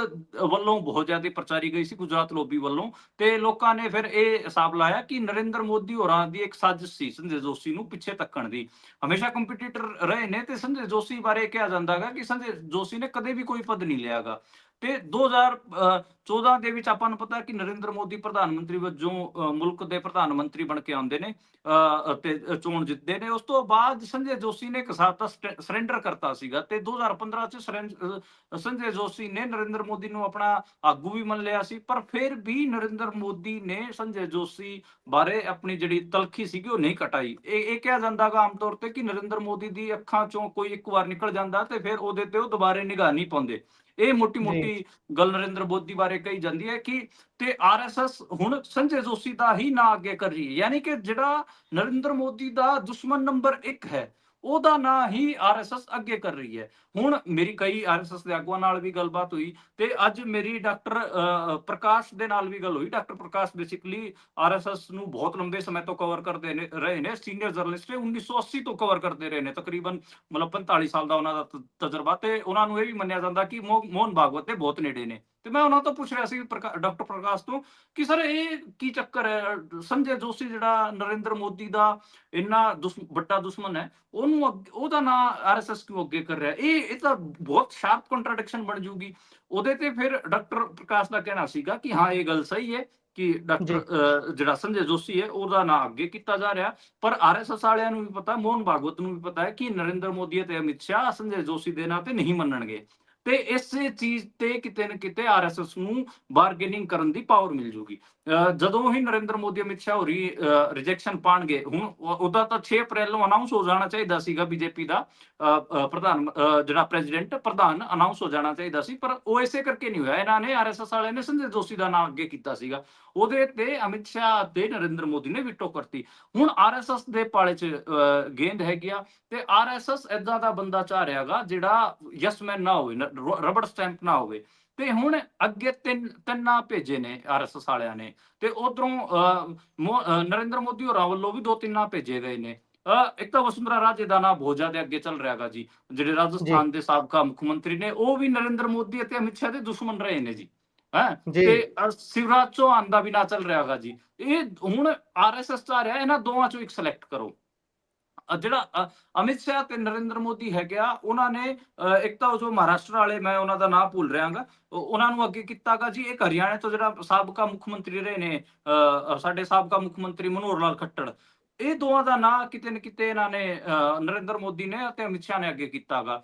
ਵੱਲੋਂ ਬਹੁਤ ਜ਼ਿਆਦਾ ਪ੍ਰਚਾਰੀ ਗਈ ਸੀ, ਗੁਜਰਾਤ ਲੋਬੀ ਵੱਲੋਂ। ਤੇ ਲੋਕਾਂ ਨੇ ਫਿਰ ਇਹ ਹਿਸਾਬ ਲਾਇਆ ਕਿ ਨਰਿੰਦਰ ਮੋਦੀ ਹੋਰਾਂ ਦੀ ਇੱਕ ਸਾਜ਼ਿਸ਼ ਸੀ, ਸੰਜੇ ਜੋਸ਼ੀ ਨੂੰ ਪਿੱਛੇ ਤੱਕਣ ਦੀ। ਹਮੇਸ਼ਾ ਕੰਪੀਟੀਟਰ ਰਹੇ ਨੇ ਤੇ ਸੰਜੇ ਜੋਸ਼ੀ ਬਾਰੇ ਕਿਹਾ ਜਾਂਦਾ ਜਾਂਦਾਗਾ ਕਿ ਸੰਜੇ ਜੋਸ਼ੀ ਨੇ ਕਦੇ ਵੀ ਕੋਈ ਪਦ ਨਹੀਂ ਲਿਆਗਾ ਤੇ 2014 ਦੇ ਵਿੱਚ ਆਪਾਂ ਨੂੰ ਪਤਾ ਕਿ ਨਰਿੰਦਰ ਮੋਦੀ ਪ੍ਰਧਾਨ ਮੰਤਰੀ ਵਜੋਂ ਅ, ਮੁਲਕ ਦੇ ਪ੍ਰਧਾਨ ਮੰਤਰੀ ਬਣ ਕੇ ਆਉਂਦੇ ਨੇ ਅ, ਤੇ ਚੋਣ ਜਿੱਤਦੇ ਨੇ। ਉਸ ਤੋਂ ਬਾਅਦ ਸੰਜੇ ਜੋਸ਼ੀ ਨੇ ਇੱਕ ਦਾ ਸਰੈਂਡਰ ਕਰਤਾ ਸੀਗਾ ਤੇ 2015 ਚ ਸਰੈਂ- ਅ, ਸੰਜੇ ਜੋਸ਼ੀ ਨੇ ਨਰਿੰਦਰ ਮੋਦੀ ਨੂੰ ਆਪਣਾ ਆਗੂ ਵੀ ਮੰਨ ਲਿਆ ਸੀ ਪਰ ਫਿਰ ਵੀ ਨਰਿੰਦਰ ਮੋਦੀ ਨੇ ਸੰਜੇ ਜੋਸ਼ੀ ਬਾਰੇ ਆਪਣੀ ਜਿਹੜੀ ਤਲਖੀ ਸੀਗੀ ਉਹ ਨਹੀਂ ਕਟਾਈ। ਇਹ ਇਹ ਕਿਹਾ ਜਾਂਦਾਗਾ ਆਮ ਤੌਰ ਤੇ ਕਿ ਨਰਿੰਦਰ ਮੋਦੀ ਦੀ ਅੱਖਾਂ ਚੋਂ ਕੋਈ ਇੱਕ ਵਾਰ ਨਿਕਲ ਜਾਂਦਾ ਤੇ ਫਿਰ ਉਹਦੇ ਤੇ ਉਹ ਦੁਬਾਰੇ ਨਿਗਾਹ ਨਹੀਂ ਪਾਉਂਦੇ। ਇਹ ਮੋਟੀ ਮੋਟੀ ਗੱਲ ਨਰਿੰਦਰ ਮੋਦੀ ਬਾਰੇ ਕਹੀ ਜਾਂਦੀ ਹੈ ਕਿ ਤੇ ਆਰਐਸਐਸ ਹੁਣ ਸੰਜੇ ਜੋਸ਼ੀ ਦਾ ਹੀ ਨਾਂ ਅੱਗੇ ਕਰ ਰਹੀ ਹੈ। ਯਾਨੀ ਕਿ ਜਿਹੜਾ ਨਰਿੰਦਰ ਮੋਦੀ ਦਾ ਦੁਸ਼ਮਣ ਨੰਬਰ 1 ਹੈ ਉਹਦਾ ਨਾਂ ਹੀ ਆਰਐਸਐਸ ਅੱਗੇ ਕਰ ਰਹੀ ਹੈ। ਹੁਣ ਮੇਰੀ ਕਈ ਆਰਐਸਐਸ ਦੇ ਆਗੂਆਂ ਨਾਲ ਵੀ ਗੱਲਬਾਤ ਹੋਈ ਤੇ ਅੱਜ ਮੇਰੀ ਡਾਕਟਰ ਪ੍ਰਕਾਸ਼ ਦੇ ਨਾਲ ਵੀ ਗੱਲ ਹੋਈ। ਡਾਕਟਰ ਪ੍ਰਕਾਸ਼ ਬੇਸਿਕਲੀ ਆਰਐਸਐਸ ਨੂੰ ਬਹੁਤ ਲੰਬੇ ਸਮੇਂ ਤੋਂ ਕਵਰ ਕਰਦੇ ਨੇ, ਰਹੇ ਨੇ। ਸੀਨੀਅਰ ਜਰਨਲਿਸਟ ਨੇ 1980 ਤੋਂ ਕਵਰ ਕਰਦੇ ਰਹੇ ਨੇ। ਤਕਰੀਬਨ ਮਤਲਬ 45 ਸਾਲ ਦਾ ਉਹਨਾਂ ਦਾ ਤਜਰਬਾ ਤੇ ਉਹਨਾਂ ਨੂੰ ਇਹ ਵੀ ਮੰਨਿਆ ਜਾਂਦਾ ਕਿ ਮੋ- ਮੋਹਨ ਭਾਗਵਤ ਦੇ ਬਹੁਤ ਨੇੜੇ ਨੇ। ਤੇ ਮੈਂ ਉਹਨਾਂ ਤੋਂ ਪੁੱਛ ਰਿਹਾ ਸੀ ਡਾਕਟਰ ਪ੍ਰਕਾਸ਼ ਤੋਂ ਕਿ ਸਰ ਇਹ ਕੀ ਚੱਕਰ ਹੈ? ਸੰਜੇ ਜੋਸ਼ੀ ਜਿਹੜਾ ਨਰਿੰਦਰ ਮੋਦੀ ਦਾ ਇੰਨਾ ਵੱਡਾ ਦੁਸ਼ਮਣ ਹੈ ਉਹਨੂੰ ਉਹਦਾ ਨਾਂ ਆਰਐਸਐਸ ਕਿਉਂ ਅੱਗੇ ਕਰ ਰਿਹਾ? ਇਹ ਇਹ ਤਾਂ ਬਹੁਤ ਸ਼ਾਰਪ ਕੰਟਰਡਿਕਸ਼ਨ ਬਣ ਜੂਗੀ। ਉਹਦੇ ਤੇ ਫਿਰ ਡਾਕਟਰ ਪ੍ਰਕਾਸ਼ ਦਾ ਕਹਿਣਾ ਸੀਗਾ ਕਿ ਹਾਂ ਇਹ ਗੱਲ ਸਹੀ ਹੈ ਕਿ ਡਾਕਟਰ ਜਿਹੜਾ ਸੰਜੇ ਜੋਸ਼ੀ ਹੈ ਉਹਦਾ ਨਾਂ ਅੱਗੇ ਕੀਤਾ ਜਾ ਰਿਹਾ। ਪਰ ਆਰਐਸਐਸ ਵਾਲਿਆਂ ਨੂੰ ਵੀ ਪਤਾ ਮੋਹਨ ਭਾਗਵਤ ਨੂੰ ਵੀ ਪਤਾ ਹੈ ਕਿ ਨਰਿੰਦਰ ਮੋਦੀ ਅਤੇ ਅਮਿਤ ਸ਼ਾਹ ਸੰਜੇ ਜੋਸ਼ੀ ਦੇ ਨਾਂ ਤੇ ਨਹੀਂ ਮੰਨਣਗੇ। ਤੇ ਇਸੇ ਚੀਜ਼ ਤੇ ਕਿਤੇ ਨਾ ਕਿਤੇ ਆਰਐਸਐਸ ਨੂੰ ਬਾਰਗੇਨਿੰਗ ਕਰਨ ਦੀ ਪਾਵਰ ਮਿਲ ਜੂਗੀ। ਅਹ ਜਦੋਂ ਹੀ ਨਰਿੰਦਰ ਮੋਦੀ ਅਮਿਤ ਸ਼ਾਹ ਹੋਰੀ ਰਿਜੈਕਸ਼ਨ ਪਾਣਗੇ ਹੁਣ ਉਹਦਾ ਤਾਂ 6 ਅਪ੍ਰੈਲ ਨੂੰ ਅਨਾਉਂਸ ਹੋ ਜਾਣਾ ਚਾਹੀਦਾ ਸੀਗਾ ਬੀਜੇਪੀ ਦਾ। ਅਹ, ਅਹ, ਪ੍ਰਧਾਨ ਜਿਹੜਾ ਪ੍ਰੈਜ਼ੀਡੈਂਟ ਪ੍ਰਧਾਨ ਅਨਾਉਂਸ ਹੋ ਜਾਣਾ ਚਾਹੀਦਾ ਸੀ ਪਰ ਉਹ ਇਸੇ ਕਰਕੇ ਨਹੀਂ ਹੋਇਆ। ਇਹਨਾਂ ਨੇ ਆਰਐਸਐਸ ਵਾਲਿਆਂ ਨੇ ਸੰਜੇ ਜੋਸ਼ੀ ਦਾ ਨਾਮ ਅੱਗੇ ਕੀਤਾ ਸੀਗਾ। ਉਹਦੇ ਤੇ ਅਮਿਤ ਸ਼ਾਹ ਤੇ ਨਰਿੰਦਰ ਮੋਦੀ ਨੇ ਵਿਟੋ ਕਰਤੀ। ਹੁਣ ਆਰਐਸਐਸ ਦੇ ਪਾਲੇ 'ਚ ਅਹ, ਗੇਂਦ ਹੈਗੀ ਆ ਤੇ ਆਰਐਸਐਸ ਇਦਾਂ ਦਾ ਬੰਦਾ ਚਾਹ ਰਿਹਾਗਾ ਜਿਹੜਾ ਯਸ ਮੈਨ ਨਾ ਹੋਵੇ ਰਬੜ ਸਟੈਂਪ ਨਾ ਹੋਵੇ। ਤੇ ਹੁਣ ਅੱਗੇ ਤਿੰਨ ਤਿੰਨਾਂ ਭੇਜੇ ਨੇ ਆਰਐਸਐਸ ਵਾਲਿਆਂ ਨੇ। ਤੇ ਉਧਰੋਂ ਨਰਿੰਦਰ ਮੋਦੀ ਹੋਰਾਂ ਵੱਲੋਂ ਵੀ ਦੋ ਤਿੰਨਾਂ ਭੇਜੇ ਗਏ ਨੇ। ਇੱਕ ਤਾਂ ਵਸੁੰਧਰਾ ਰਾਜੇ ਦਾ ਨਾਮ ਬਹੁਤ ਜ਼ਿਆਦਾ ਅੱਗੇ ਚੱਲ ਰਿਹਾਗਾ ਜੀ। ਜਿਹੜੇ ਰਾਜਸਥਾਨ ਦੇ ਸਾਬਕਾ ਮੁੱਖ ਮੰਤਰੀ ਨੇ ਉਹ ਵੀ ਨਰਿੰਦਰ ਮੋਦੀ ਅਤੇ ਅਮਿਤ ਸ਼ਾਹ ਦੇ ਦੁਸ਼ਮਣ ਰਹੇ ਨੇ ਜੀ। ਹੈ? ਤੇ ਸ਼ਿਵਰਾਜ ਚੌਹਾਨ ਦਾ ਵੀ ਨਾ ਚੱਲ ਰਿਹਾਗਾ ਜੀ। ਇਹ ਹੁਣ ਆਰਐਸਐਸ ਚਾਹ ਰਿਹਾ ਇਹਨਾਂ ਦੋਵਾਂ ਚੋਂ ਇੱਕ ਸਿਲੈਕਟ ਕਰੋ। ਜਿਹੜਾ ਅਮਿਤ ਸ਼ਾਹ ਤੇ ਨਰਿੰਦਰ ਮੋਦੀ ਹੈਗੇ ਆ ਉਹਨਾਂ ਨੇ ਇੱਕ ਤਾਂ ਜੋ ਮਹਾਰਾਸ਼ਟਰ ਵਾਲੇ ਮੈਂ ਉਹਨਾਂ ਦਾ ਨਾਂ ਭੁੱਲ ਰਿਹਾਗਾ ਉਹਨਾਂ ਨੂੰ ਅੱਗੇ ਕੀਤਾਗਾ ਜੀ ਇੱਕ ਹਰਿਆਣੇ ਤੋਂ ਜਿਹੜਾ ਸਾਬਕਾ ਮੁੱਖ ਮੰਤਰੀ ਰਹੇ ਨੇ ਅਹ, ਸਾਡੇ ਸਾਬਕਾ ਮੁੱਖ ਮੰਤਰੀ ਮਨੋਹਰ ਲਾਲ ਖੱਟੜ ਇਹ ਦੋਵਾਂ ਦਾ ਨਾਂ ਕਿਤੇ ਨਾ ਕਿਤੇ ਇਹਨਾਂ ਨੇ ਅਹ, ਨਰਿੰਦਰ ਮੋਦੀ ਨੇ ਅਤੇ ਅਮਿਤ ਸ਼ਾਹ ਨੇ ਅੱਗੇ ਕੀਤਾਗਾ।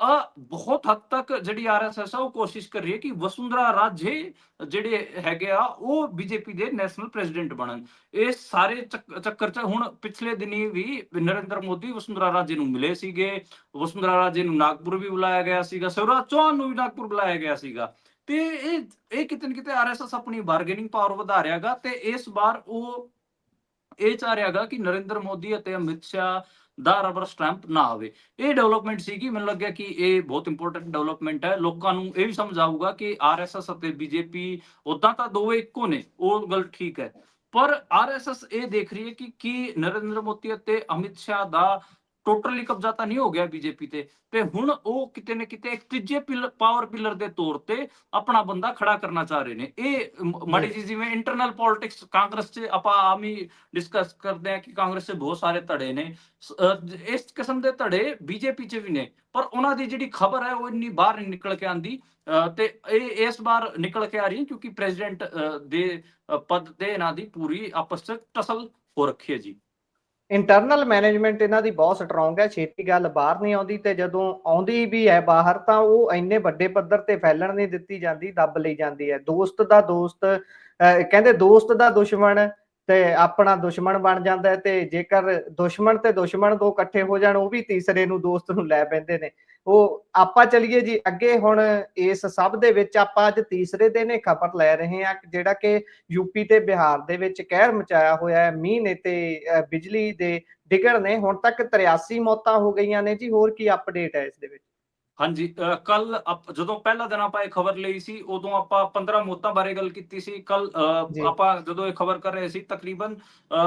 ਅ ਬਹੁਤ ਹੱਦ ਤੱਕ ਜਿਹੜੀ ਆਰਐਸਐਸ ਆ, ਉਹ ਕੋਸ਼ਿਸ਼ ਕਰ ਰਹੀ ਹੈ ਕਿ ਵਸੁੰਧਰਾ ਰਾਜੇ ਜਿਹੜੇ ਹੈਗੇ ਆ, ਉਹ ਬੀਜੇਪੀ ਦੇ ਨੈਸ਼ਨਲ ਪ੍ਰੈਜ਼ੀਡੈਂਟ ਬਣਨ। ਇਹ ਸਾਰੇ ਚੱਕਰ ਚ ਹੁਣ ਪਿਛਲੇ ਦਿਨੀ ਵੀ ਨਰਿੰਦਰ ਮੋਦੀ ਵਸੁੰਧਰਾ ਰਾਜੇ ਨੂੰ ਮਿਲੇ ਸੀਗੇ। ਵਸੁੰਧਰਾ ਰਾਜੇ ਨੂੰ ਨਾਗਪੁਰ ਵੀ ਬੁਲਾਇਆ ਗਿਆ ਸੀਗਾ। ਸਿਵਰਾਜ ਚੌਹਾਨ ਨੂੰ ਵੀ ਨਾਗਪੁਰ ਬੁਲਾਇਆ ਗਿਆ ਸੀਗਾ। ਤੇ ਇਹ ਇਹ ਕਿਤੇ ਨਾ ਕਿਤੇ ਆਰਐਸਐਸ ਆਪਣੀ ਬਾਰਗੇਨਿੰਗ ਪਾਵਰ ਵਧਾ ਰਿਹਾਗਾ ਤੇ ਇਸ ਵਾਰ ਉਹ, ਇਹ ਚਾਹ ਰਿਹਾਗਾ ਕਿ ਨਰਿੰਦਰ ਮੋਦੀ ਅਤੇ ਅਮਿਤ ਸ਼ਾਹ ਦਾ ਰਬਰ ਸਟੈਂਪ ਨਾ ਆਵੇ। ਇਹ ਡਿਵੈਲਪਮੈਂਟ ਸੀਗੀ, ਮੈਨੂੰ ਲੱਗਿਆ ਕਿ ਇਹ ਬਹੁਤ ਇੰਪੋਰਟੈਂਟ ਡਿਵੈਲਪਮੈਂਟ ਹੈ। ਲੋਕਾਂ ਨੂੰ ਇਹ ਵੀ ਸਮਝ ਆਊਗਾ ਕਿ ਆਰਐਸਐਸ ਅਤੇ ਬੀਜੇਪੀ ਉਦਾਂ ਤਾਂ ਦੋਵੇਂ ਇੱਕੋ ਨੇ, ਉਹ ਗੱਲ ਠੀਕ ਹੈ। ਪਰ ਆਰਐਸਐਸ ਇਹ ਦੇਖ ਰਹੀ ਹੈ ਕਿ ਕੀ ਨਰਿੰਦਰ ਮੋਦੀ ਅਤੇ ਅਮਿਤ ਸ਼ਾਹ ਦਾ ਟੋਟਲੀ ਕਬਜ਼ਾ ਤਾਂ ਨਹੀਂ ਹੋ ਗਿਆ ਬੀਜੇਪੀ ਤੇ। ਤੇ ਹੁਣ ਉਹ ਕਿਤੇ ਨਾ ਕਿਤੇ ਇੱਕ ਤੀਜੇ ਪਾਵਰ ਪਿਲਰ ਦੇ ਤੌਰ ਤੇ ਆਪਣਾ ਬੰਦਾ ਖੜਾ ਕਰਨਾ ਚਾਹ ਰਹੇ ਨੇ। ਇਹ ਮਾੜੀ ਜੀ ਜਿਵੇਂ ਇੰਟਰਨਲ ਪੋਲਿਟਿਕਸ ਕਾਂਗਰਸ 'ਚ ਆਪਾਂ ਆਮ ਡਿਸਕਸ ਕਰਦੇ ਆ ਕਿ ਕਾਂਗਰਸ 'ਚ ਬਹੁਤ ਸਾਰੇ ਧੜੇ ਨੇ। ਇਸ ਕਿਸਮ ਦੇ ਧੜੇ ਬੀਜੇਪੀ 'ਚ ਵੀ ਨੇ। ਪਰ ਉਹਨਾਂ ਦੀ ਜਿਹੜੀ ਖਬਰ ਹੈ ਉਹ ਇੰਨੀ ਬਾਹਰ ਨਹੀਂ ਨਿਕਲ ਕੇ ਆਂਦੀ ਅਹ, ਤੇ ਇਹ, ਇਸ ਵਾਰ ਨਿਕਲ ਕੇ ਆ ਰਹੀ ਹੈ ਕਿਉਂਕਿ ਪ੍ਰੈਜ਼ੀਡੈਂਟ ਦੇ ਪਦ ਤੇ ਇਹਨਾਂ ਦੀ ਪੂਰੀ ਆਪਸ 'ਚ ਟਸਲ ਹੋ ਰੱਖੀ ਹੈ ਜੀ। ਇੰਟਰਨਲ ਮੈਨੇਜਮੈਂਟ ਇਹਨਾਂ ਦੀ ਬਹੁਤ ਸਟਰੋਂਗ ਹੈ, ਛੇਤੀ ਗੱਲ ਬਾਹਰ ਨਹੀਂ ਆਉਂਦੀ ਤੇ ਜਦੋਂ ਆਉਂਦੀ ਵੀ ਹੈ ਬਾਹਰ ਤਾਂ ਉਹ ਇੰਨੇ ਵੱਡੇ ਪੱਧਰ ਤੇ ਫੈਲਣ ਨਹੀਂ ਦਿੱਤੀ ਜਾਂਦੀ, ਦੱਬ ਲਈ ਜਾਂਦੀ ਹੈ। ਦੋਸਤ ਦਾ ਦੋਸਤ, ਅਹ, ਕਹਿੰਦੇ ਦੋਸਤ ਦਾ ਦੁਸ਼ਮਣ ਤੇ ਆਪਣਾ ਦੁਸ਼ਮਣ ਬਣ ਜਾਂਦਾ ਤੇ ਜੇਕਰ ਦੁਸ਼ਮਣ ਤੇ ਦੁਸ਼ਮਣ ਦੋ ਇਕੱਠੇ ਹੋ ਜਾਣ, ਉਹ ਵੀ ਤੀਸਰੇ ਨੂੰ ਦੋਸਤ ਨੂੰ ਲੈ ਪੈਂਦੇ ਨੇ। ਉਹ ਆਪਾਂ ਚਲੀਏ ਜੀ, ਅੱਗੇ ਹੁਣ ਇਸ ਸਭ ਦੇ ਵਿੱਚ ਆਪਾਂ ਅੱਜ ਤੀਸਰੇ ਦਿਨ ਇਹ ਖਬਰ ਲੈ ਰਹੇ ਹਾਂ ਜਿਹੜਾ ਕਿ ਯੂਪੀ ਤੇ ਬਿਹਾਰ ਦੇ ਵਿੱਚ ਕਹਿਰ ਮਚਾਇਆ ਹੋਇਆ ਹੈ, ਮੀਂਹ ਨੇ ਤੇ ਬਿਜਲੀ ਦੇ ਡਿੱਗਣ ਨੇ, ਹੁਣ ਤੱਕ 83 ਮੌਤਾਂ ਹੋ ਗਈਆਂ ਨੇ ਜੀ, ਹੋਰ ਕੀ ਅਪਡੇਟ ਹੈ ਇਸ ਦੇ ਵਿੱਚ? ਹਾਂਜੀ ਕੱਲ ਜਦੋਂ ਪਹਿਲਾ ਦਿਨ ਆਪਾਂ ਇਹ ਖਬਰ ਲਈ ਸੀ ਉਦੋਂ ਆਪਾਂ 15 ਮੌਤਾਂ ਬਾਰੇ ਗੱਲ ਕੀਤੀ ਸੀ ਕੱਲ। ਆਪਾਂ ਜਦੋਂ ਇਹ ਖਬਰ ਕਰ ਰਹੇ ਸੀ ਤਕਰੀਬਨ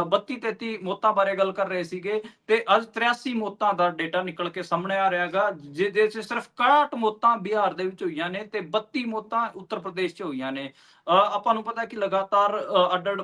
32 33 ਮੌਤਾਂ ਬਾਰੇ ਗੱਲ ਕਰ ਰਹੇ ਸੀਗੇ ਤੇ ਅੱਜ 83 ਮੌਤਾਂ ਦਾ ਡਾਟਾ ਨਿਕਲ ਕੇ ਸਾਹਮਣੇ ਆ ਰਿਹਾਗਾ ਜਿਹਦੇ 'ਚ ਸਿਰਫ 61 ਮੌਤਾਂ ਬਿਹਾਰ ਦੇ ਵਿੱਚ ਹੋਈਆਂ ਨੇ ਤੇ 32 ਮੌਤਾਂ ਉੱਤਰ ਪ੍ਰਦੇਸ਼ 'ਚ ਹੋਈਆਂ ਨੇ ਆਪਾਂ ਨੂੰ ਪਤਾ ਹੈ ਕਿ ਲਗਾਤਾਰ ਅ, ਅੱਡ-ਅੱਡ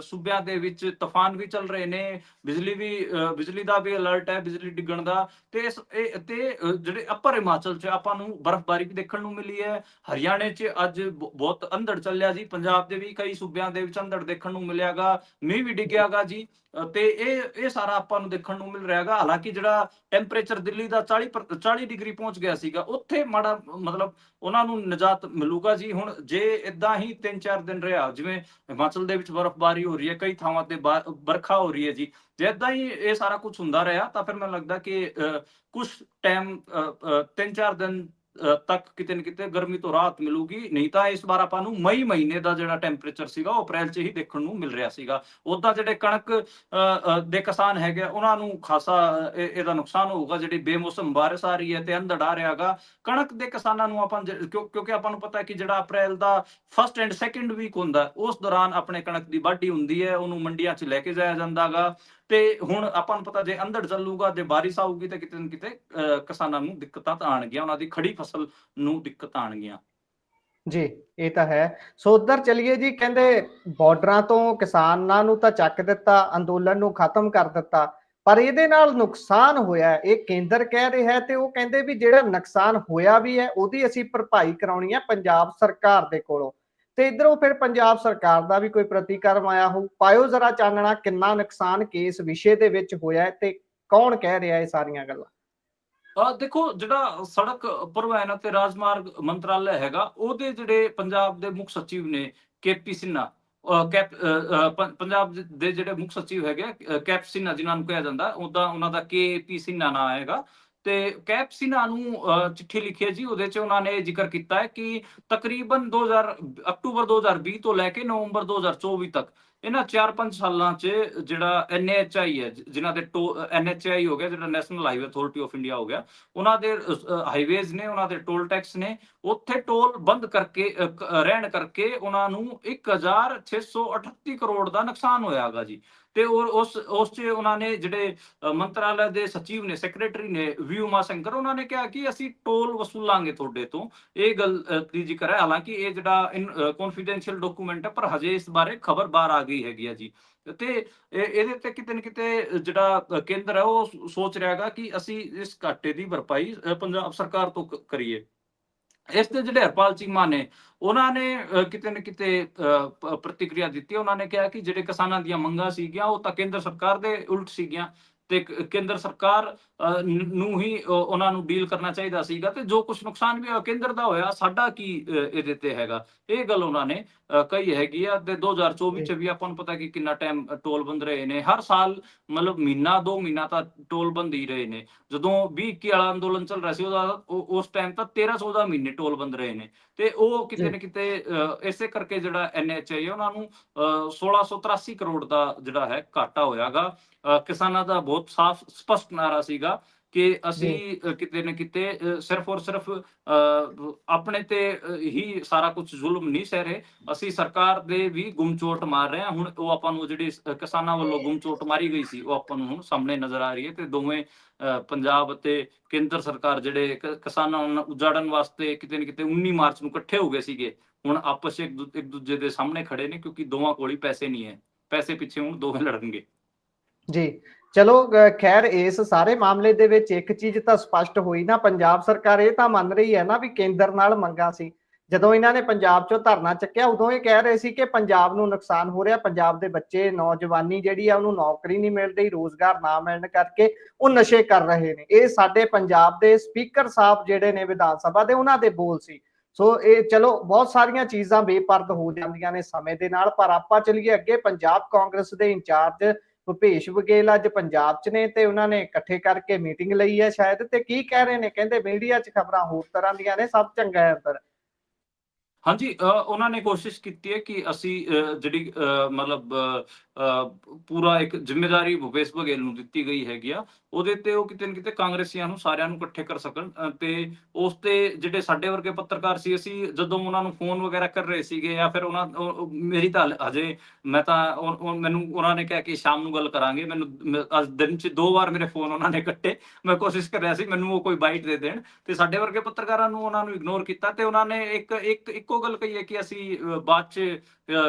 ਸੂਬਿਆਂ ਦੇ ਵਿੱਚ ਤੂਫਾਨ ਵੀ ਚੱਲ ਰਹੇ ਨੇ ਬਿਜਲੀ ਵੀ ਬਿਜਲੀ ਦਾ ਵੀ ਅਲਰਟ ਹੈ ਬਿਜਲੀ ਡਿੱਗਣ ਦਾ ਤੇ ਇਸ ਇਹ ਤੇ ਜਿਹੜੇ ਅੱਪਰ ਹਿਮਾਚਲ 'ਚ ਆਪਾਂ ਨੂੰ ਬਰਫ਼ਬਾਰੀ ਵੀ ਦੇਖਣ ਨੂੰ ਮਿਲੀ ਹੈ ਹਰਿਆਣੇ 'ਚ ਅੱਜ ਬ- ਬਹੁਤ ਅੰਧੜ ਚੱਲਿਆ ਜੀ ਪੰਜਾਬ ਦੇ ਵੀ ਕਈ ਸੂਬਿਆਂ ਦੇ ਵਿੱਚ ਅੰਧੜ ਦੇਖਣ ਨੂੰ ਮਿਲਿਆਗਾ ਮੀਂਹ ਵੀ ਡਿੱਗਿਆਗਾ ਜੀ ਅ, ਤੇ ਇਹ ਇਹ ਸਾਰਾ ਆਪਾਂ ਨੂੰ ਦੇਖਣ ਨੂੰ ਮਿਲ ਰਿਹਾਗਾ ਹਾਲਾਂਕਿ ਜਿਹੜਾ ਟੈਂਪਰੇਚਰ ਦਿੱਲੀ ਦਾ 40 ਪਰ- 40 ਡਿਗਰੀ ਪਹੁੰਚ ਗਿਆ ਸੀਗਾ ਉੱਥੇ ਮਾੜਾ ਮਤਲਬ ਉਹਨਾਂ ਨੂੰ ਨਜਾਤ ਮਿਲੂਗਾ ਜੀ ਹੁਣ ਜੇ ਇਦਾਂ ਹੀ 3-4 ਦਿਨ ਰਿਹਾ। ਜਿਵੇਂ ਹਿਮਾਚਲ ਦੇ ਵਿੱਚ ਬਰਫ਼ਬਾਰੀ ਹੋ ਰਹੀ ਹੈ, ਕਈ ਥਾਵਾਂ ਤੇ ਬਾ- ਵਰਖਾ ਹੋ ਰਹੀ ਹੈ ਜੀ। ਜੇ ਇਦਾਂ ਹੀ ਇਹ ਸਾਰਾ ਕੁਝ ਹੁੰਦਾ ਰਿਹਾ, ਤਾਂ ਫਿਰ ਮੈਨੂੰ ਲੱਗਦਾ ਕਿ ਕੁਝ ਟਾਈਮ 3-4 ਦਿਨ ਤੱਕ ਕਿਤੇ ਨਾ ਕਿਤੇ ਗਰਮੀ ਤੋਂ ਰਾਹਤ ਮਿਲੂਗੀ ਨਹੀਂ ਤਾਂ ਇਸ ਵਾਰ ਆਪਾਂ ਨੂੰ ਮਈ ਮਹੀਨੇ ਦਾ ਜਿਹੜਾ ਟੈਂਪਰੇਚਰ ਸੀਗਾ ਉਹ ਅਪ੍ਰੈਲ 'ਚ ਹੀ ਦੇਖਣ ਨੂੰ ਮਿਲ ਰਿਹਾ ਸੀਗਾ। ਉਦਾਂ ਜਿਹੜੇ ਕਣਕ ਦੇ ਕਿਸਾਨ ਹੈਗੇ ਆ, ਉਹਨਾਂ ਨੂੰ ਖਾਸਾ ਇਹਦਾ ਨੁਕਸਾਨ ਹੋਊਗਾ ਜਿਹੜੀ ਬੇਮੌਸਮ ਬਾਰਿਸ਼ ਆ ਰਹੀ ਹੈ ਤੇ ਅੰਧੜ ਆ ਰਿਹਾਗਾ। ਕਣਕ ਦੇ ਕਿਸਾਨਾਂ ਨੂੰ ਆਪਾਂ ਕਿਉਂਕਿ ਆਪਾਂ ਨੂੰ ਪਤਾ ਹੈ ਕਿ ਜਿਹੜਾ ਅਪ੍ਰੈਲ ਦਾ ਫਸਟ ਐਂਡ ਸੈਕੰਡ ਵੀਕ ਹੁੰਦਾ ਉਸ ਦੌਰਾਨ ਆਪਣੇ ਕਣਕ ਦੀ ਵਾਢੀ ਹੁੰਦੀ ਹੈ ਉਹਨੂੰ ਮੰਡੀਆਂ 'ਚ ਲੈ ਕੇ ਜਾਇਆ ਜਾਂਦਾਗਾ ਤੇ ਹੁਣ ਆਪਾਂ ਨੂੰ ਪਤਾ ਜੇ ਅੰਧੜ ਚੱਲੂਗਾ ਜੇ ਬਾਰਿਸ਼ ਆਊਗੀ ਤਾਂ ਕਿਤੇ ਨਾ ਕਿਤੇ ਕਿਸਾਨਾਂ ਨੂੰ ਦਿੱਕਤਾਂ ਤਾਂ ਆਣਗੀਆਂ ਉਹਨਾਂ ਦੀ ਖੜੀ ਫਸਲ ਨੂੰ ਦਿੱਕਤ ਆਣਗੀਆਂ ਜੀ, ਇਹ ਤਾਂ ਹੈ। ਸੋ ਉਧਰ ਚਲਿਏ ਜੀ, ਕਹਿੰਦੇ ਬਾਰਡਰਾਂ ਤੋਂ ਕਿਸਾਨਾਂ ਨੂੰ ਤਾਂ ਚੱਕ ਦਿੱਤਾ, ਅੰਦੋਲਨ ਨੂੰ ਖਤਮ ਕਰ ਦਿੱਤਾ, ਪਰ ਇਹਦੇ ਨਾਲ ਨੁਕਸਾਨ ਹੋਇਆ ਇਹ ਕੇਂਦਰ ਕਹਿ ਰਿਹਾ ਤੇ ਉਹ ਕਹਿੰਦੇ ਵੀ ਜਿਹੜਾ ਨੁਕਸਾਨ ਹੋਇਆ ਵੀ ਹੈ, ਉਹਦੀ ਅਸੀਂ ਭਰਪਾਈ ਕਰਾਉਣੀ ਹੈ ਪੰਜਾਬ ਸਰਕਾਰ ਦੇ ਕੋਲੋਂ। ਤੇ ਇਧਰੋਂ ਫਿਰ ਪੰਜਾਬ ਸਰਕਾਰ ਦਾ ਵੀ ਕੋਈ ਪ੍ਰਤੀਕਰਮ ਆਇਆ ਹੋ ਪਾਇਓ ਜ਼ਰਾ ਚਾਨਣਾ ਕਿੰਨਾ ਨੁਕਸਾਨ ਕੇਸ ਵਿਸ਼ੇ ਦੇ ਵਿੱਚ ਹੋਇਆ ਹੈ ਤੇ ਕੌਣ ਕਹਿ ਰਿਹਾ ਇਹ ਸਾਰੀਆਂ ਗੱਲਾਂ? ਆ ਦੇਖੋ, ਜਿਹੜਾ ਸੜਕ ਪਰਿਵਹਨ ਅਤੇ ਰਾਜਮਾਰਗ ਮੰਤਰਾਲਾ ਹੈਗਾ, ਉਹਦੇ ਜਿਹੜੇ ਪੰਜਾਬ ਦੇ ਮੁੱਖ ਸਚਿਵ ਨੇ ਕੇਪੀ ਸਿੰਨਾ, ਅਹ ਪੰਜਾਬ ਦੇ- ਜਿਹੜੇ ਮੁੱਖ ਸਚਿਵ ਹੈਗੇ ਕੈਪ ਸਿੰਨਾ ਜਿਨ੍ਹਾਂ ਨੂੰ ਕਿਹਾ ਜਾਂਦਾ, ਉਹਦਾ, ਉਹਨਾਂ ਦਾ ਕੇਪੀ ਸਿੰਨਾ ਨਾਂ ਹੈਗਾ। ਤੇ ਕੈਪ ਸਿੰਨਾ ਨੂੰ ਚਿੱਠੀ ਲਿਖੀ ਹੈ ਜੀ ਉਹਦੇ ਚ ਉਹਨਾਂ ਨੇ ਜ਼ਿਕਰ ਕੀਤਾ ਹੈ ਕਿ ਤਕਰੀਬਨ 2000 ਅਕਤੂਬਰ 2020 ਤੋਂ ਲੈ ਕੇ ਨਵੰਬਰ 2024 ਤੱਕ ਇਹਨਾਂ 4-5 ਸਾਲਾਂ 'ਚ ਜਿਹੜਾ NHI ਹੈ ਜਿਨ੍ਹਾਂ ਦੇ NHI ਹੋ ਗਿਆ ਜਿਹੜਾ National Highway Authority of India ਹੋ ਗਿਆ ਉਹਨਾਂ ਦੇ ਹਾਈਵੇਜ਼ ਨੇ ਉਹਨਾਂ ਦੇ ਟੋਲ ਟੈਕਸ ਨੇ ਉੱਥੇ ਟੋਲ ਬੰਦ ਕਰਕੇ ਅ, ਕ- ਅ, ਰਹਿਣ ਕਰਕੇ ਉਹਨਾਂ ਨੂੰ 1638 ਕਰੋੜ ਦਾ ਨੁਕਸਾਨ ਹੋਇਆਗਾ ਜੀ। ਤੇ ਉਹ ਉਸ ਉਸ 'ਚ ਉਹਨਾਂ ਨੇ ਜਿਹੜੇ ਮੰਤਰਾਲਾ ਦੇ ਸਚਿਵ ਨੇ ਸੈਕਟਰੀ ਨੇ, ਵਿਊਮਾ ਸ਼ੰਕਰ, ਉਹਨਾਂ ਨੇ ਕਿਹਾ ਕਿ ਅਸੀਂ ਟੋਲ ਵਸੂਲਾਂਗੇ ਤੁਹਾਡੇ ਤੋਂ। ਇਹ ਗੱਲ ਦੀ ਜ਼ਿਕਰ ਹੈ ਹਾਲਾਂਕਿ ਇਹ ਜਿਹੜਾ ਕੌਨਫੀਡੈਂਸ਼ੀਅਲ ਡਾਕੂਮੈਂਟ ਹੈ, ਪਰ ਹਜੇ ਇਸ ਬਾਰੇ ਖਬਰ ਬਾਹਰ ਆ ਗਈ ਹੈਗੀ ਆ ਜੀ। ਤੇ ਇਹਦੇ ਤੇ ਕਿਤੇ ਨਾ ਕਿਤੇ ਜਿਹੜਾ ਕੇਂਦਰ ਹੈ, ਉਹ ਸੋਚ ਰਿਹਾ ਕਿ ਅਸੀਂ ਇਸ ਘਾਟੇ ਦੀ ਭਰਪਾਈ ਪੰਜਾਬ ਸਰਕਾਰ ਤੋਂ ਕਰੀਏ। ਇਸ ਦੇ ਜਿਹੜੇ ਹਰਪਾਲ ਚੀਮਾ ਨੇ ਉਹਨਾਂ ਨੇ ਕਿਤੇ ਨਾ ਕਿਤੇ ਪ੍ਰਤੀਕਿਰਿਆ ਦਿੱਤੀ। ਉਹਨਾਂ ਨੇ ਕਿਹਾ ਕਿ ਜਿਹੜੇ ਕਿਸਾਨਾਂ ਦੀਆਂ ਮੰਗਾਂ ਸੀਗੀਆਂ ਉਹ ਤਾਂ ਕੇਂਦਰ ਸਰਕਾਰ ਦੇ ਉਲਟ ਸੀਗੀਆਂ ਤੇ ਕੇਂਦਰ ਸਰਕਾਰ ਅ, ਨੂੰ ਹੀ ਉਹਨਾਂ ਨੂੰ ਡੀਲ ਕਰਨਾ ਚਾਹੀਦਾ ਸੀਗਾ ਤੇ ਜੋ ਕੁਝ ਨੁਕਸਾਨ ਵੀ ਕੇਂਦਰ ਦਾ ਹੋਇਆ ਸਾਡਾ ਕੀ ਇਹਦੇ ਤੇ ਹੈਗਾ? ਇਹ ਗੱਲ ਉਹਨਾਂ ਨੇ ਕਹੀ ਹੈਗੀ ਆ ਤੇ 2024 ਚ ਵੀ ਆਪਾਂ ਨੂੰ ਪਤਾ ਕਿ ਕਿੰਨਾ ਟਾਈਮ ਟੋਲ ਬੰਦ ਰਹੇ ਨੇ। ਹਰ ਸਾਲ ਮਤਲਬ ਮਹੀਨਾ ਦੋ ਮਹੀਨਾ ਤਾਂ ਟੋਲ ਬੰਦ ਹੀ ਰਹੇ ਨੇ। ਜਦੋਂ 20 21 ਵਾਲਾ ਅੰਦੋਲਨ ਚੱਲ ਰਿਹਾ ਸੀ ਉਹਦਾ ਉਹ- ਉਸ ਟਾਈਮ ਤਾਂ 13 14 ਮਹੀਨੇ ਟੋਲ ਬੰਦ ਰਹੇ ਨੇ। ਤੇ ਉਹ ਕਿਤੇ। ਨਾ ਕਿਤੇ ਇਸੇ ਕਰਕੇ ਜਿਹੜਾ ਐਨਐਚਆਈ ਹੈ ਉਹਨਾਂ ਨੂੰ ਅ, 1683 ਕਰੋੜ ਦਾ ਜਿਹੜਾ ਹੈ ਘਾਟਾ ਹੋਇਆਗਾ। ਕਿਸਾਨਾਂ ਦਾ ਬਹੁਤ ਸਾਫ਼ ਸਪਸ਼ਟ ਨਾਰਾ ਸੀਗਾ ਕਿ ਅਸੀਂ ਕਿਤੇ ਨਾ ਕਿਤੇ ਸਿਰਫ ਔਰ ਸਿਰਫ ਆਪਣੇ ਤੇ ਹੀ ਸਾਰਾ ਕੁਝ ਜ਼ੁਲਮ ਨਹੀਂ ਸਹਿ ਰਹੇ। ਅਸੀਂ ਸਰਕਾਰ ਦੇ ਵੀ ਗੁੰਮਚੋਟ ਮਾਰ ਰਹੇ ਹਾਂ। ਹੁਣ ਉਹ ਆਪਾਂ ਨੂੰ ਜਿਹੜੀ ਕਿਸਾਨਾਂ ਵੱਲੋਂ ਗੁੰਮਚੋਟ ਮਾਰੀ ਗਈ ਸੀ ਉਹ ਆਪਾਂ ਨੂੰ ਹੁਣ ਸਾਹਮਣੇ ਨਜ਼ਰ ਆ ਰਹੀ ਹੈ ਤੇ ਦੋਵੇਂ ਪੰਜਾਬ ਅਤੇ ਕੇਂਦਰ ਸਰਕਾਰ ਜਿਹੜੇ ਕਿਸਾਨਾਂ ਨੂੰ ਉਜਾੜਨ ਵਾਸਤੇ ਕਿਤੇ ਨਾ ਕਿਤੇ 19 ਮਾਰਚ ਨੂੰ ਇਕੱਠੇ ਹੋ ਗਏ ਸੀਗੇ। ਹੁਣ ਆਪਸ 'ਚ ਇੱਕ ਦੂ- ਇੱਕ ਦੂਜੇ ਦੇ ਸਾਹਮਣੇ ਖੜੇ ਨੇ ਕਿਉਂਕਿ ਦੋਵਾਂ ਕੋਲ ਹੀ ਪੈਸੇ ਨਹੀਂ ਹੈ। ਪੈਸੇ ਪਿੱਛੇ ਹੁਣ ਦੋਵੇਂ ਲੜਨਗੇ। ਜੀ। ਚਲੋ ਖੈਰ, ਇਸ ਸਾਰੇ ਮਾਮਲੇ ਦੇ ਵਿੱਚ ਇੱਕ ਚੀਜ਼ ਤਾਂ ਸਪਸ਼ਟ ਹੋਈ ਨਾ, ਪੰਜਾਬ ਸਰਕਾਰ ਇਹ ਤਾਂ ਮੰਨ ਰਹੀ ਹੈ ਨਾ ਵੀ ਕੇਂਦਰ ਨਾਲ ਮੰਗਾ ਸੀ। ਜਦੋਂ ਇਹਨਾਂ ਨੇ ਪੰਜਾਬ 'ਚੋਂ ਧਰਨਾ ਚੱਕਿਆ, ਉਦੋਂ ਇਹ ਕਹਿ ਰਹੇ ਸੀ ਕਿ ਪੰਜਾਬ ਨੂੰ ਨੁਕਸਾਨ ਹੋ ਰਿਹਾ, ਪੰਜਾਬ ਦੇ ਬੱਚੇ, ਨੌਜਵਾਨੀ ਜਿਹੜੀ ਆ, ਉਹਨੂੰ ਨੌਕਰੀ ਨਹੀਂ ਮਿਲ ਰਹੀ, ਰੋਜ਼ਗਾਰ ਨਾ ਮਿਲਣ ਕਰਕੇ ਉਹ ਨਸ਼ੇ ਕਰ ਰਹੇ ਨੇ। ਇਹ ਸਾਡੇ ਪੰਜਾਬ ਦੇ ਸਪੀਕਰ ਸਾਹਿਬ ਜਿਹੜੇ ਨੇ ਵਿਧਾਨ ਸਭਾ ਦੇ, ਉਹਨਾਂ ਦੇ ਬੋਲ ਸੀ। ਸੋ ਇਹ ਚਲੋ, ਬਹੁਤ ਸਾਰੀਆਂ ਚੀਜ਼ਾਂ ਬੇਪਰਦ ਹੋ ਜਾਂਦੀਆਂ ਨੇ ਸਮੇਂ ਦੇ ਨਾਲ, ਪਰ ਆਪਾਂ ਚਲੀਏ ਅੱਗੇ, ਪੰਜਾਬ ਕਾਂਗਰਸ ਦੇ ਇੰਚਾਰਜ ਭੁਪੇਸ਼ ਬਘੇਲ ਅੱਜ ਪੰਜਾਬ 'ਚ ਨੇ ਤੇ ਉਹਨਾਂ ਨੇ ਇਕੱਠੇ ਕਰਕੇ ਮੀਟਿੰਗ ਲਈ ਹੈ ਸ਼ਾਇਦ ਤੇ ਕੀ ਕਹਿ ਰਹੇ ਨੇ? ਕਹਿੰਦੇ ਮੀਡੀਆ 'ਚ ਖਬਰਾਂ ਹੋਰ ਤਰ੍ਹਾਂ ਦੀਆਂ ਨੇ, ਸਭ ਚੰਗਾ ਹੈ ਅੰਦਰ। ਹਾਂਜੀ ਉਹਨਾਂ ਨੇ ਕੋਸ਼ਿਸ਼ ਕੀਤੀ ਹੈ ਕਿ ਅਸੀਂ ਜਿਹੜੀ ਮਤਲਬ ਪੂਰਾ ਇੱਕ ਜ਼ਿੰਮੇਵਾਰੀ ਭੁਪੇਸ਼ ਬਘੇਲ ਨੂੰ ਦਿੱਤੀ ਗਈ ਹੈਗੀ ਆ। ਉਹਦੇ ਤੇ ਉਹ ਕਿਤੇ ਨਾ ਕਿਤੇ ਕਾਂਗਰਸੀਆਂ ਨੂੰ ਸਾਰਿਆਂ ਨੂੰ ਇਕੱਠੇ ਕਰ ਸਕਣ। ਤੇ ਉਸ ਤੇ ਜਿਹੜੇ ਸਾਡੇ ਵਰਗੇ ਪੱਤਰਕਾਰ ਸੀ, ਅਸੀਂ ਜਦੋਂ ਉਹਨਾਂ ਨੂੰ ਫੋਨ ਵਗੈਰਾ ਕਰ ਰਹੇ ਸੀਗੇ ਜਾਂ ਫਿਰ ਉਹਨਾਂ ਮੇਰੀ ਤਾਂ ਹਜੇ ਮੈਂ ਤਾਂ, ਉਹ- ਮੈਨੂੰ, ਉਹਨਾਂ ਨੇ ਕਿਹਾ ਕਿ ਸ਼ਾਮ ਨੂੰ ਗੱਲ ਕਰਾਂਗੇ। ਮੈਨੂੰ ਅੱਜ ਦਿਨ 'ਚ ਦੋ ਵਾਰ ਮੇਰੇ ਫੋਨ ਉਹਨਾਂ ਨੇ ਕੱਟੇ। ਮੈਂ ਕੋਸ਼ਿਸ਼ ਕਰ ਰਿਹਾ ਸੀ, ਮੈਨੂੰ ਉਹ ਕੋਈ ਬਾਈਟ ਦੇ ਦੇਣ। ਤੇ ਸਾਡੇ ਵਰਗੇ ਪੱਤਰਕਾਰਾਂ ਨੂੰ ਉਹਨਾਂ ਨੂੰ ਇਗਨੋਰ ਕੀਤਾ ਤੇ ਉਹਨਾਂ ਨੇ ਇੱਕ ਇੱਕ ਇੱਕੋ ਗੱਲ ਕਹੀ ਹੈ ਕਿ ਅਸੀਂ ਬਾਅਦ 'ਚ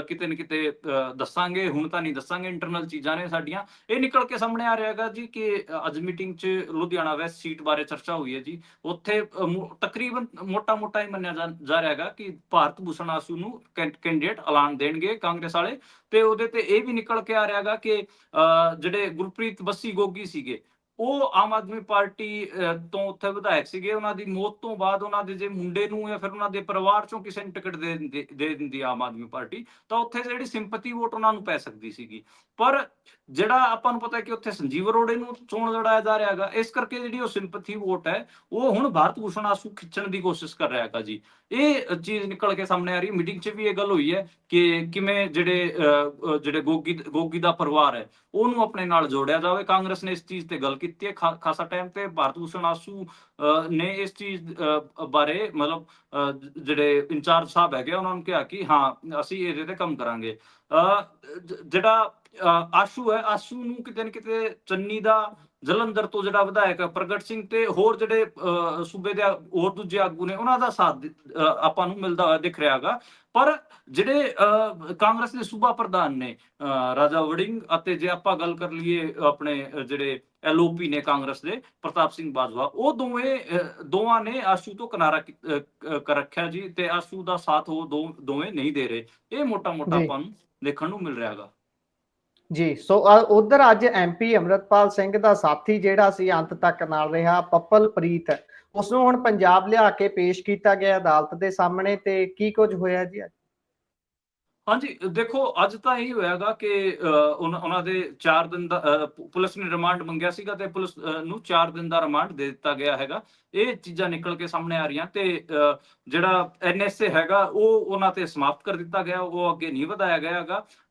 ਕਿਤੇ ਨਾ ਕਿਤੇ ਦੱਸਾਂਗੇ ਹੁਣ ਤਾਂ ਨਹੀਂ ਦੱਸਾਂਗੇ ਇੰਟਰਨਲ ਚੀਜ਼ਾਂ ਨੇ ਸਾਡੀਆਂ। ਇਹ ਨਿਕਲ ਕੇ ਸਾਹਮਣੇ ਆ ਰਿਹਾ ਹੈਗਾ ਜੀ ਕਿ ਅੱਜ ਮੀਟਿੰਗ 'ਚ ਲੁਧਿਆਣਾ ਵੈਸਟ ਸੀਟ ਬਾਰੇ ਚਰਚਾ ਹੋਈ ਹੈ ਜੀ। ਉੱਥੇ ਤਕਰੀਬਨ ਮੋਟਾ-ਮੋਟਾ ਹੀ ਮੰਨਿਆ ਜਾ ਰਿਹਾ ਹੈਗਾ ਕਿ ਭਾਰਤ ਭੂਸ਼ਣ ਆਸੂ ਨੂੰ ਕੈਂਡੀਡੇਟ ਐਲਾਨ ਦੇਣਗੇ ਕਾਂਗਰਸ ਵਾਲੇ। ਤੇ ਉਹਦੇ ਤੇ ਇਹ ਵੀ ਨਿਕਲ ਕੇ ਆ ਰਿਹਾ ਹੈਗਾ ਕਿ ਅ, ਜਿਹੜੇ ਗੁਰਪ੍ਰੀਤ ਬੱਸੀ ਗੋਗੀ ਸੀਗੇ ਉਹ ਆਮ ਆਦਮੀ ਪਾਰਟੀ ਤੋਂ ਉੱਥੇ ਵਿਧਾਇਕ ਸੀਗੇ ਉਹਨਾਂ ਦੀ ਮੌਤ ਤੋਂ ਬਾਅਦ ਉਹਨਾਂ ਦੇ ਜੇ ਮੁੰਡੇ ਨੂੰ ਜਾਂ ਫਿਰ ਉਹਨਾਂ ਦੇ ਪਰਿਵਾਰ ਚੋਂ ਕਿਸੇ ਨੂੰ ਟਿਕਟ ਦੇ ਦੇ ਦਿੰਦੀ ਆਮ ਆਦਮੀ ਪਾਰਟੀ ਤਾਂ ਉੱਥੇ ਜਿਹੜੀ ਸਿੰਪਥੀ ਵੋਟ ਉਹਨਾਂ ਨੂੰ ਪੈ ਸਕਦੀ ਸੀਗੀ। ਪਰ ਜਿਹੜਾ ਆਪਾਂ ਨੂੰ ਪਤਾ ਹੈ ਕਿ ਉੱਥੇ ਸੰਜੀਵ ਅਰੋੜੇ ਨੂੰ ਚੋਣ ਲੜਾਇਆ ਜਾ ਰਿਹਾ ਹੈਗਾ ਇਸ ਕਰਕੇ ਜਿਹੜੀ ਉਹ ਸਿੰਪਥੀ ਵੋਟ ਹੈ ਉਹ ਹੁਣ ਭਾਰਤ ਭੂਸ਼ਣ ਆਸੂ ਖਿੱਚਣ ਦੀ ਕੋਸ਼ਿਸ਼ ਕਰ ਰਿਹਾ ਹੈਗਾ ਜੀ। ਇਹ ਚੀਜ਼ ਨਿਕਲ ਕੇ ਸਾਹਮਣੇ ਆ ਰਹੀ ਮੀਟਿੰਗ 'ਚ ਵੀ ਇਹ ਗੱਲ ਹੋਈ ਹੈ ਕਿ ਕਿਵੇਂ ਜਿਹੜੇ ਅ, ਜਿਹੜੇ ਗੋਗੀ ਗੋਗੀ ਦਾ ਪਰਿਵਾਰ ਹੈ ਉਹਨੂੰ ਆਪਣੇ ਨਾਲ ਜੋੜਿਆ ਜਾਵੇ। ਕਾਂਗਰਸ ਨੇ ਇਸ ਚੀਜ਼ ਤੇ ਗੱਲ ਕੀਤੀ ਹੈ ਖਾਸਾ ਟਾਈਮ ਤੇ। ਭਾਰਤ ਭੂਸ਼ਣ ਆਸੂ ਅ, ਨੇ ਇਸ ਚੀਜ਼ ਬਾਰੇ ਮਤਲਬ ਅ, ਜਿਹੜੇ ਇੰਚਾਰਜ ਸਾਹਿਬ ਹੈਗੇ ਉਹਨਾਂ ਨੂੰ ਕਿਹਾ ਕਿ ਹਾਂ ਅਸੀਂ ਇਹਦੇ ਤੇ ਕੰਮ ਕਰਾਂਗੇ। ਅ, ਜਿਹੜਾ ਅ, ਆਸ਼ੂ ਹੈ ਆਸ਼ੂ ਨੂੰ ਕਿਤੇ ਨਾ ਕਿਤੇ ਚੰਨੀ ਦਾ ਜਲੰਧਰ ਤੋਂ ਜਿਹੜਾ ਵਿਧਾਇਕ ਪ੍ਰਗਟ ਸਿੰਘ ਤੇ ਹੋਰ ਜਿਹੜੇ ਸੂਬੇ ਦੇ ਹੋਰ ਦੂਜੇ ਆਗੂ ਨੇ ਉਹਨਾਂ ਦਾ ਸਾਥ ਆਪਾਂ ਨੂੰ ਮਿਲਦਾ ਹੋਇਆ ਦਿਖ ਰਿਹਾਗਾ ਪਰ ਜਿਹੜੇ ਕਾਂਗਰਸ ਦੇ ਸੂਬਾ ਪ੍ਰਧਾਨ ਨੇ ਰਾਜਾ ਵੜਿੰਗ ਅਤੇ ਜੇ ਆਪਾਂ ਗੱਲ ਕਰ ਲਈਏ ਆਪਣੇ ਜਿਹੜੇ ਐਲਓਪੀ ਨੇ ਕਾਂਗਰਸ ਦੇ ਪ੍ਰਤਾਪ ਸਿੰਘ ਬਾਜਵਾ ਉਹ ਦੋਵੇਂ ਦੋਵਾਂ ਨੇ ਆਸ਼ੂ ਤੋਂ ਕਿਨਾਰਾ ਕਰ ਰੱਖਿਆ ਜੀ ਤੇ ਆਸ਼ੂ ਦਾ ਸਾਥ ਉਹ ਦੋ ਦੋਵੇਂ ਨਹੀਂ ਦੇ ਰਹੇ। ਇਹ ਮੋਟਾ ਮੋਟਾ। ਆਪਾਂ ਨੂੰ ਦੇਖਣ ਨੂੰ ਮਿਲ ਰਿਹਾਗਾ ਜੀ ਸੋ ਉਧਰ ਅੱਜ ਐਮਪੀ ਅਮਰਤਪਾਲ ਸਿੰਘ ਦਾ ਸਾਥੀ ਜਿਹੜਾ ਸੀ ਅੰਤ ਤੱਕ ਨਾਲ ਰਿਹਾ ਪੱਪਲ ਉਸ ਨੂੰ ਹੁਣ ਪੰਜਾਬ ਲਿਆ ਕੇ ਪੇਸ਼ ਕੀਤਾ ਗਿਆ ਅਦਾਲਤ ਦੇ ਸਾਹਮਣੇ ਤੇ ਕੀ ਕੁਝ ਹੋਇਆ ਜੀ ਅੱਜ? ਹਾਂਜੀ ਦੇਖੋ ਅੱਜ ਤਾਂ ਇਹ ਹੋਇਆਗਾ ਕਿ ਉਹਨਾਂ ਦੇ 4 ਦਿਨ ਦਾ ਪੁਲਿਸ ਨੇ ਰਿਮਾਂਡ ਮੰਗਿਆ ਸੀਗਾ ਤੇ ਪੁਲਿਸ ਨੂੰ 4 ਦਿਨ ਦਾ ਰਿਮਾਂਡ ਦੇ ਦਿੱਤਾ ਗਿਆ ਹੈਗਾ। ਇਹ ਚੀਜ਼ਾਂ ਨਿਕਲ ਕੇ ਸਾਹਮਣੇ ਆ ਰਹੀਆਂ ਤੇ ਅਹ, ਜਿਹੜਾ ਐਨਐਸਏ ਹੈਗਾ ਉਹ ਉਹਨਾਂ ਤੇ ਸਮਾਪਤ ਕਰ ਦਿੱਤਾ ਗਿਆ ਉਹ ਅੱਗੇ ਨਹੀਂ ਵਧਾਇਆ ਗਿਆ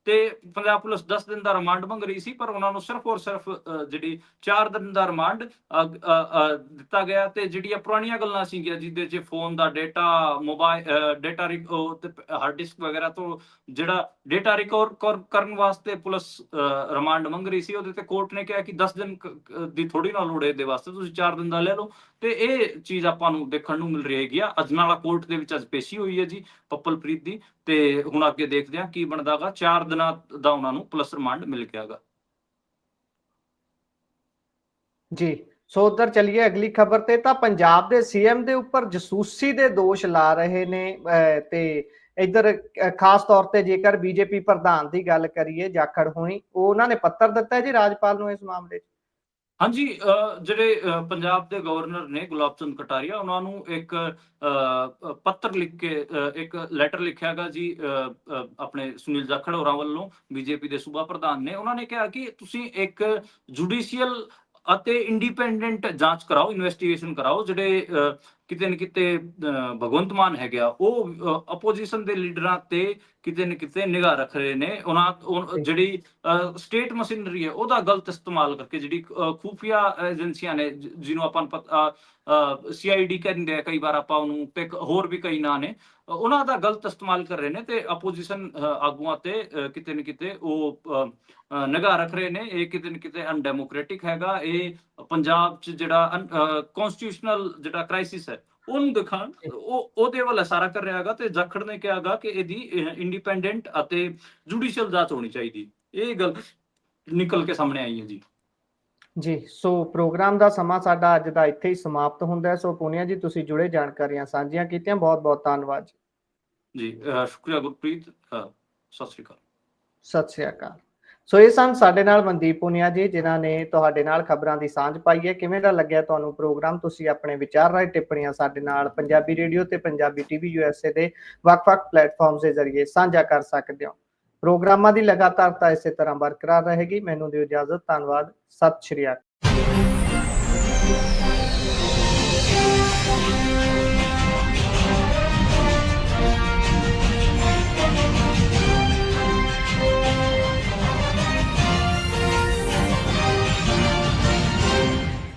ਤੇ ਪੰਜਾਬ ਪੁਲਿਸ 10 ਦਿਨ ਦਾ ਰਿਮਾਂਡ ਮੰਗ ਰਹੀ ਸੀ, ਪਰ ਉਹਨਾਂ ਨੂੰ ਸਿਰਫ ਔਰ ਸਿਰਫ ਜਿਹੜੀ 4 ਦਿਨ ਦਾ ਰਿਮਾਂਡ ਦਿੱਤਾ ਗਿਆ ਤੇ ਜਿਹੜੀਆਂ ਪੁਰਾਣੀਆਂ ਗੱਲਾਂ ਸੀਗੀਆਂ, ਜਿਹਦੇ 'ਚ ਫੋਨ ਦਾ ਡਾਟਾ ਮੋਬਾਈਲ ਡਾਟਾ ਤੇ ਹਾਰਡ ਡਿਸਕ ਵਗੈਰਾ ਤੋਂ ਜਿਹੜਾ ਡਾਟਾ ਰਿਕਵਰ ਕਰਨ ਵਾਸਤੇ ਪੁਲਿਸ ਰਿਮਾਂਡ ਮੰਗ ਰਹੀ ਸੀ, ਉਹਦੇ ਤੇ ਕੋਰਟ ਨੇ ਕਿਹਾ ਕਿ 10 ਦਿਨ ਦੀ ਥੋੜੀ ਨਾ ਲੋੜ ਹੈ, ਇਹਦੇ ਵਾਸਤੇ ਤੁਸੀਂ 4 ਦਿਨ ਦਾ ਲੈ ਲਓ। ਤੇ ਇਹ ਚੀਜ਼ ਆਪਾਂ ਨੂੰ ਦੇਖਣ ਨੂੰ ਮਿਲ ਰਹੀ ਹੈਗੀ ਅਜਨਾਲਾ ਕੋਰਟ ਦੇ ਵਿੱਚ ਅੱਜ ਪੇਸ਼ੀ ਹੋਈ ਹੈ ਜੀ ਪੱਪਲਪ੍ਰੀਤ ਦੀ। ਤੇ ਹੁਣ ਅੱਗੇ ਦੇਖਦੇ ਹਾਂ ਕੀ ਬਣਦਾਗਾ 4 ਦਿਨਾਂ ਦਾ ਉਹਨਾਂ ਨੂੰ ਪੁਲਿਸ ਰਿਮਾਂਡ ਮਿਲ ਗਿਆਗਾ ਜੀ ਸੋ ਉਧਰ ਚੱਲੀਏ ਅਗਲੀ ਖਬਰ ਤੇ। ਤਾਂ ਪੰਜਾਬ ਦੇ ਸੀਐਮ ਦੇ ਉੱਪਰ ਜਸੂਸੀ ਦੇ ਦੋਸ਼ ਲਾ ਰਹੇ ਨੇ ਅਹ, ਤੇ ਇਧਰ ਖਾਸ ਤੌਰ ਤੇ ਜੇਕਰ ਬੀਜੇਪੀ ਪ੍ਰਧਾਨ ਦੀ ਗੱਲ ਕਰੀਏ ਜਾਖੜ ਹੋਣੀ ਉਹਨਾਂ ਨੇ ਪੱਤਰ ਦਿੱਤਾ ਜੀ ਰਾਜਪਾਲ ਨੂੰ ਇਸ ਮਾਮਲੇ 'ਚ। ਹਾਂਜੀ ਜਿਹੜੇ ਪੰਜਾਬ ਦੇ ਗਵਰਨਰ ਨੇ ਗੁਲਾਬ ਚੰਦ ਕਟਾਰੀਆ ਉਹਨਾਂ ਨੂੰ ਇੱਕ ਅਹ, ਪੱਤਰ ਲਿਖ ਕੇ ਅਹ, ਇੱਕ ਲੈਟਰ ਲਿਖਿਆਗਾ ਜੀ ਅਹ, ਆਪਣੇ ਸੁਨੀਲ ਜਾਖੜ ਹੋਰਾਂ ਵੱਲੋਂ ਬੀਜੇਪੀ ਦੇ ਸੂਬਾ ਪ੍ਰਧਾਨ ਨੇ। ਉਹਨਾਂ ਨੇ ਕਿਹਾ ਕਿ ਤੁਸੀਂ ਇੱਕ ਜੁਡੀਸ਼ੀਅਲ ਅਤੇ ਇੰਡੀਪੈਂਡੈਂਟ ਜਾਂਚ ਕਰਾਓ ਇਨਵੈਸਟੀਗੇਸ਼ਨ ਕਰਾਓ ਜਿਹੜੇ ਕਿਤੇ ਨਾ ਕਿਤੇ ਭਗਵੰਤ ਮਾਨ ਹੈਗੇ ਆ ਉਹ ਅਪੋਜੀਸ਼ਨ ਦੇ ਲੀਡਰਾਂ ਤੇ ਕਿਤੇ ਨਾ ਕਿਤੇ ਨਿਗਾਹ ਰੱਖ ਰਹੇ ਨੇ। ਉਹਨਾਂ ਜਿਹੜੀ ਸਟੇਟ ਮਸ਼ੀਨਰੀ ਹੈ ਉਹਦਾ ਗਲਤ ਇਸਤੇਮਾਲ ਕਰਕੇ ਜਿਹੜੀ ਅਹ, ਖੂਫੀਆ ਏਜੰਸੀਆਂ ਨੇ ਜਿਹਨੂੰ ਆਪਾਂ ਨੂੰ ਪਤਾ ਸੀਆਈਡੀ ਕਹਿੰਦੇ ਆ ਕਈ ਵਾਰ ਆਪਾਂ ਉਹਨੂੰ ਤੇ ਹੋਰ ਵੀ ਕਈ ਨਾਂ ਨੇ ਉਹਨਾਂ ਦਾ ਗਲਤ ਇਸਤੇਮਾਲ ਕਰ ਰਹੇ ਨੇ ਤੇ ਆਪੋਜੀਸ਼ਨ ਆਗੂਆਂ ਤੇ ਕਿਤੇ ਨਾ ਕਿਤੇ ਉਹ ਅਹ, ਨਿਗਾਹ ਰੱਖ ਰਹੇ ਨੇ। ਇਹ ਕਿਤੇ ਨਾ ਕਿਤੇ ਅਨਡੈਮੋਕ੍ਰੈਟਿਕ ਹੈਗਾ। ਇਹ ਪੰਜਾਬ 'ਚ ਜਿਹੜਾ ਕਨਸਟੀਟਿਊਸ਼ਨਲ ਜਿਹੜਾ ਕ੍ਰਾਈਸਿਸ ਹੈ ਉਹਨੂੰ ਦਿਖਾਣ ਉਹ ਉਹਦੇ ਵੱਲ ਇਸ਼ਾਰਾ ਕਰ ਰਿਹਾ ਹੈਗਾ ਤੇ ਜਾਖੜ ਨੇ ਕਿਹਾਗਾ ਕਿ ਇਹਦੀ ਇੰਡੀਪੈਂਡੈਂਟ ਅਤੇ ਜੁਡੀਸ਼ੀਅਲ ਜਾਂਚ ਹੋਣੀ ਚਾਹੀਦੀ। ਇਹ ਗੱਲ ਨਿਕਲ ਕੇ ਸਾਹਮਣੇ ਆਈ ਹੈ ਜੀ। ਜੀ ਸੋ ਪ੍ਰੋਗਰਾਮ ਦਾ ਸਮਾਂ ਸਾਡਾ ਅੱਜ ਦਾ ਇੱਥੇ ਹੀ ਸਮਾਪਤ ਹੁੰਦਾ ਹੈ। ਸੋ ਪੂਨੀਆ ਜੀ ਤੁਸੀਂ ਜੁੜੇ ਜਾਣਕਾਰੀਆਂ ਸਾਂਝੀਆਂ ਕੀਤੀਆਂ। ਬਹੁਤ ਬਹੁਤ ਧੰਨਵਾਦ ਜੀ। ਸ਼ੁਕਰੀਆ ਗੁਰਪ੍ਰੀਤ। ਸਤਿ ਸ਼੍ਰੀ ਅਕਾਲ। ਸਤਿ ਸ਼੍ਰੀ ਅਕਾਲ। ਸੋ ਇਹ ਸਨ ਸਾਡੇ ਨਾਲ ਮਨਦੀਪ ਪੁਨੀਆ ਜੀ ਜਿਨ੍ਹਾਂ ਨੇ ਤੁਹਾਡੇ ਨਾਲ ਖਬਰਾਂ ਦੀ ਸਾਂਝ ਪਾਈ ਹੈ। ਕਿਵੇਂ ਦਾ ਲੱਗਿਆ ਤੁਹਾਨੂੰ ਪ੍ਰੋਗਰਾਮ? ਤੁਸੀਂ ਆਪਣੇ ਵਿਚਾਰ ਰਾਏ ਟਿੱਪਣੀਆਂ ਸਾਡੇ ਨਾਲ ਪੰਜਾਬੀ ਰੇਡੀਓ ਤੇ ਪੰਜਾਬੀ ਟੀਵੀ ਯੂਐਸਏ ਦੇ ਵੱਖ-ਵੱਖ ਪਲੇਟਫਾਰਮਸ ਦੇ ਜ਼ਰੀਏ ਸਾਂਝਾ ਕਰ ਸਕਦੇ ਹੋ। ਪ੍ਰੋਗਰਾਮਾਂ ਦੀ ਲਗਾਤਾਰਤਾ ਇਸੇ ਤਰ੍ਹਾਂ ਬਰਕਰਾਰ ਰਹੇਗੀ। ਮੈਨੂੰ ਦਿਓ ਇਜਾਜ਼ਤ। ਧੰਨਵਾਦ। ਸਤਿ ਸ਼੍ਰੀ ਅਕਾਲ।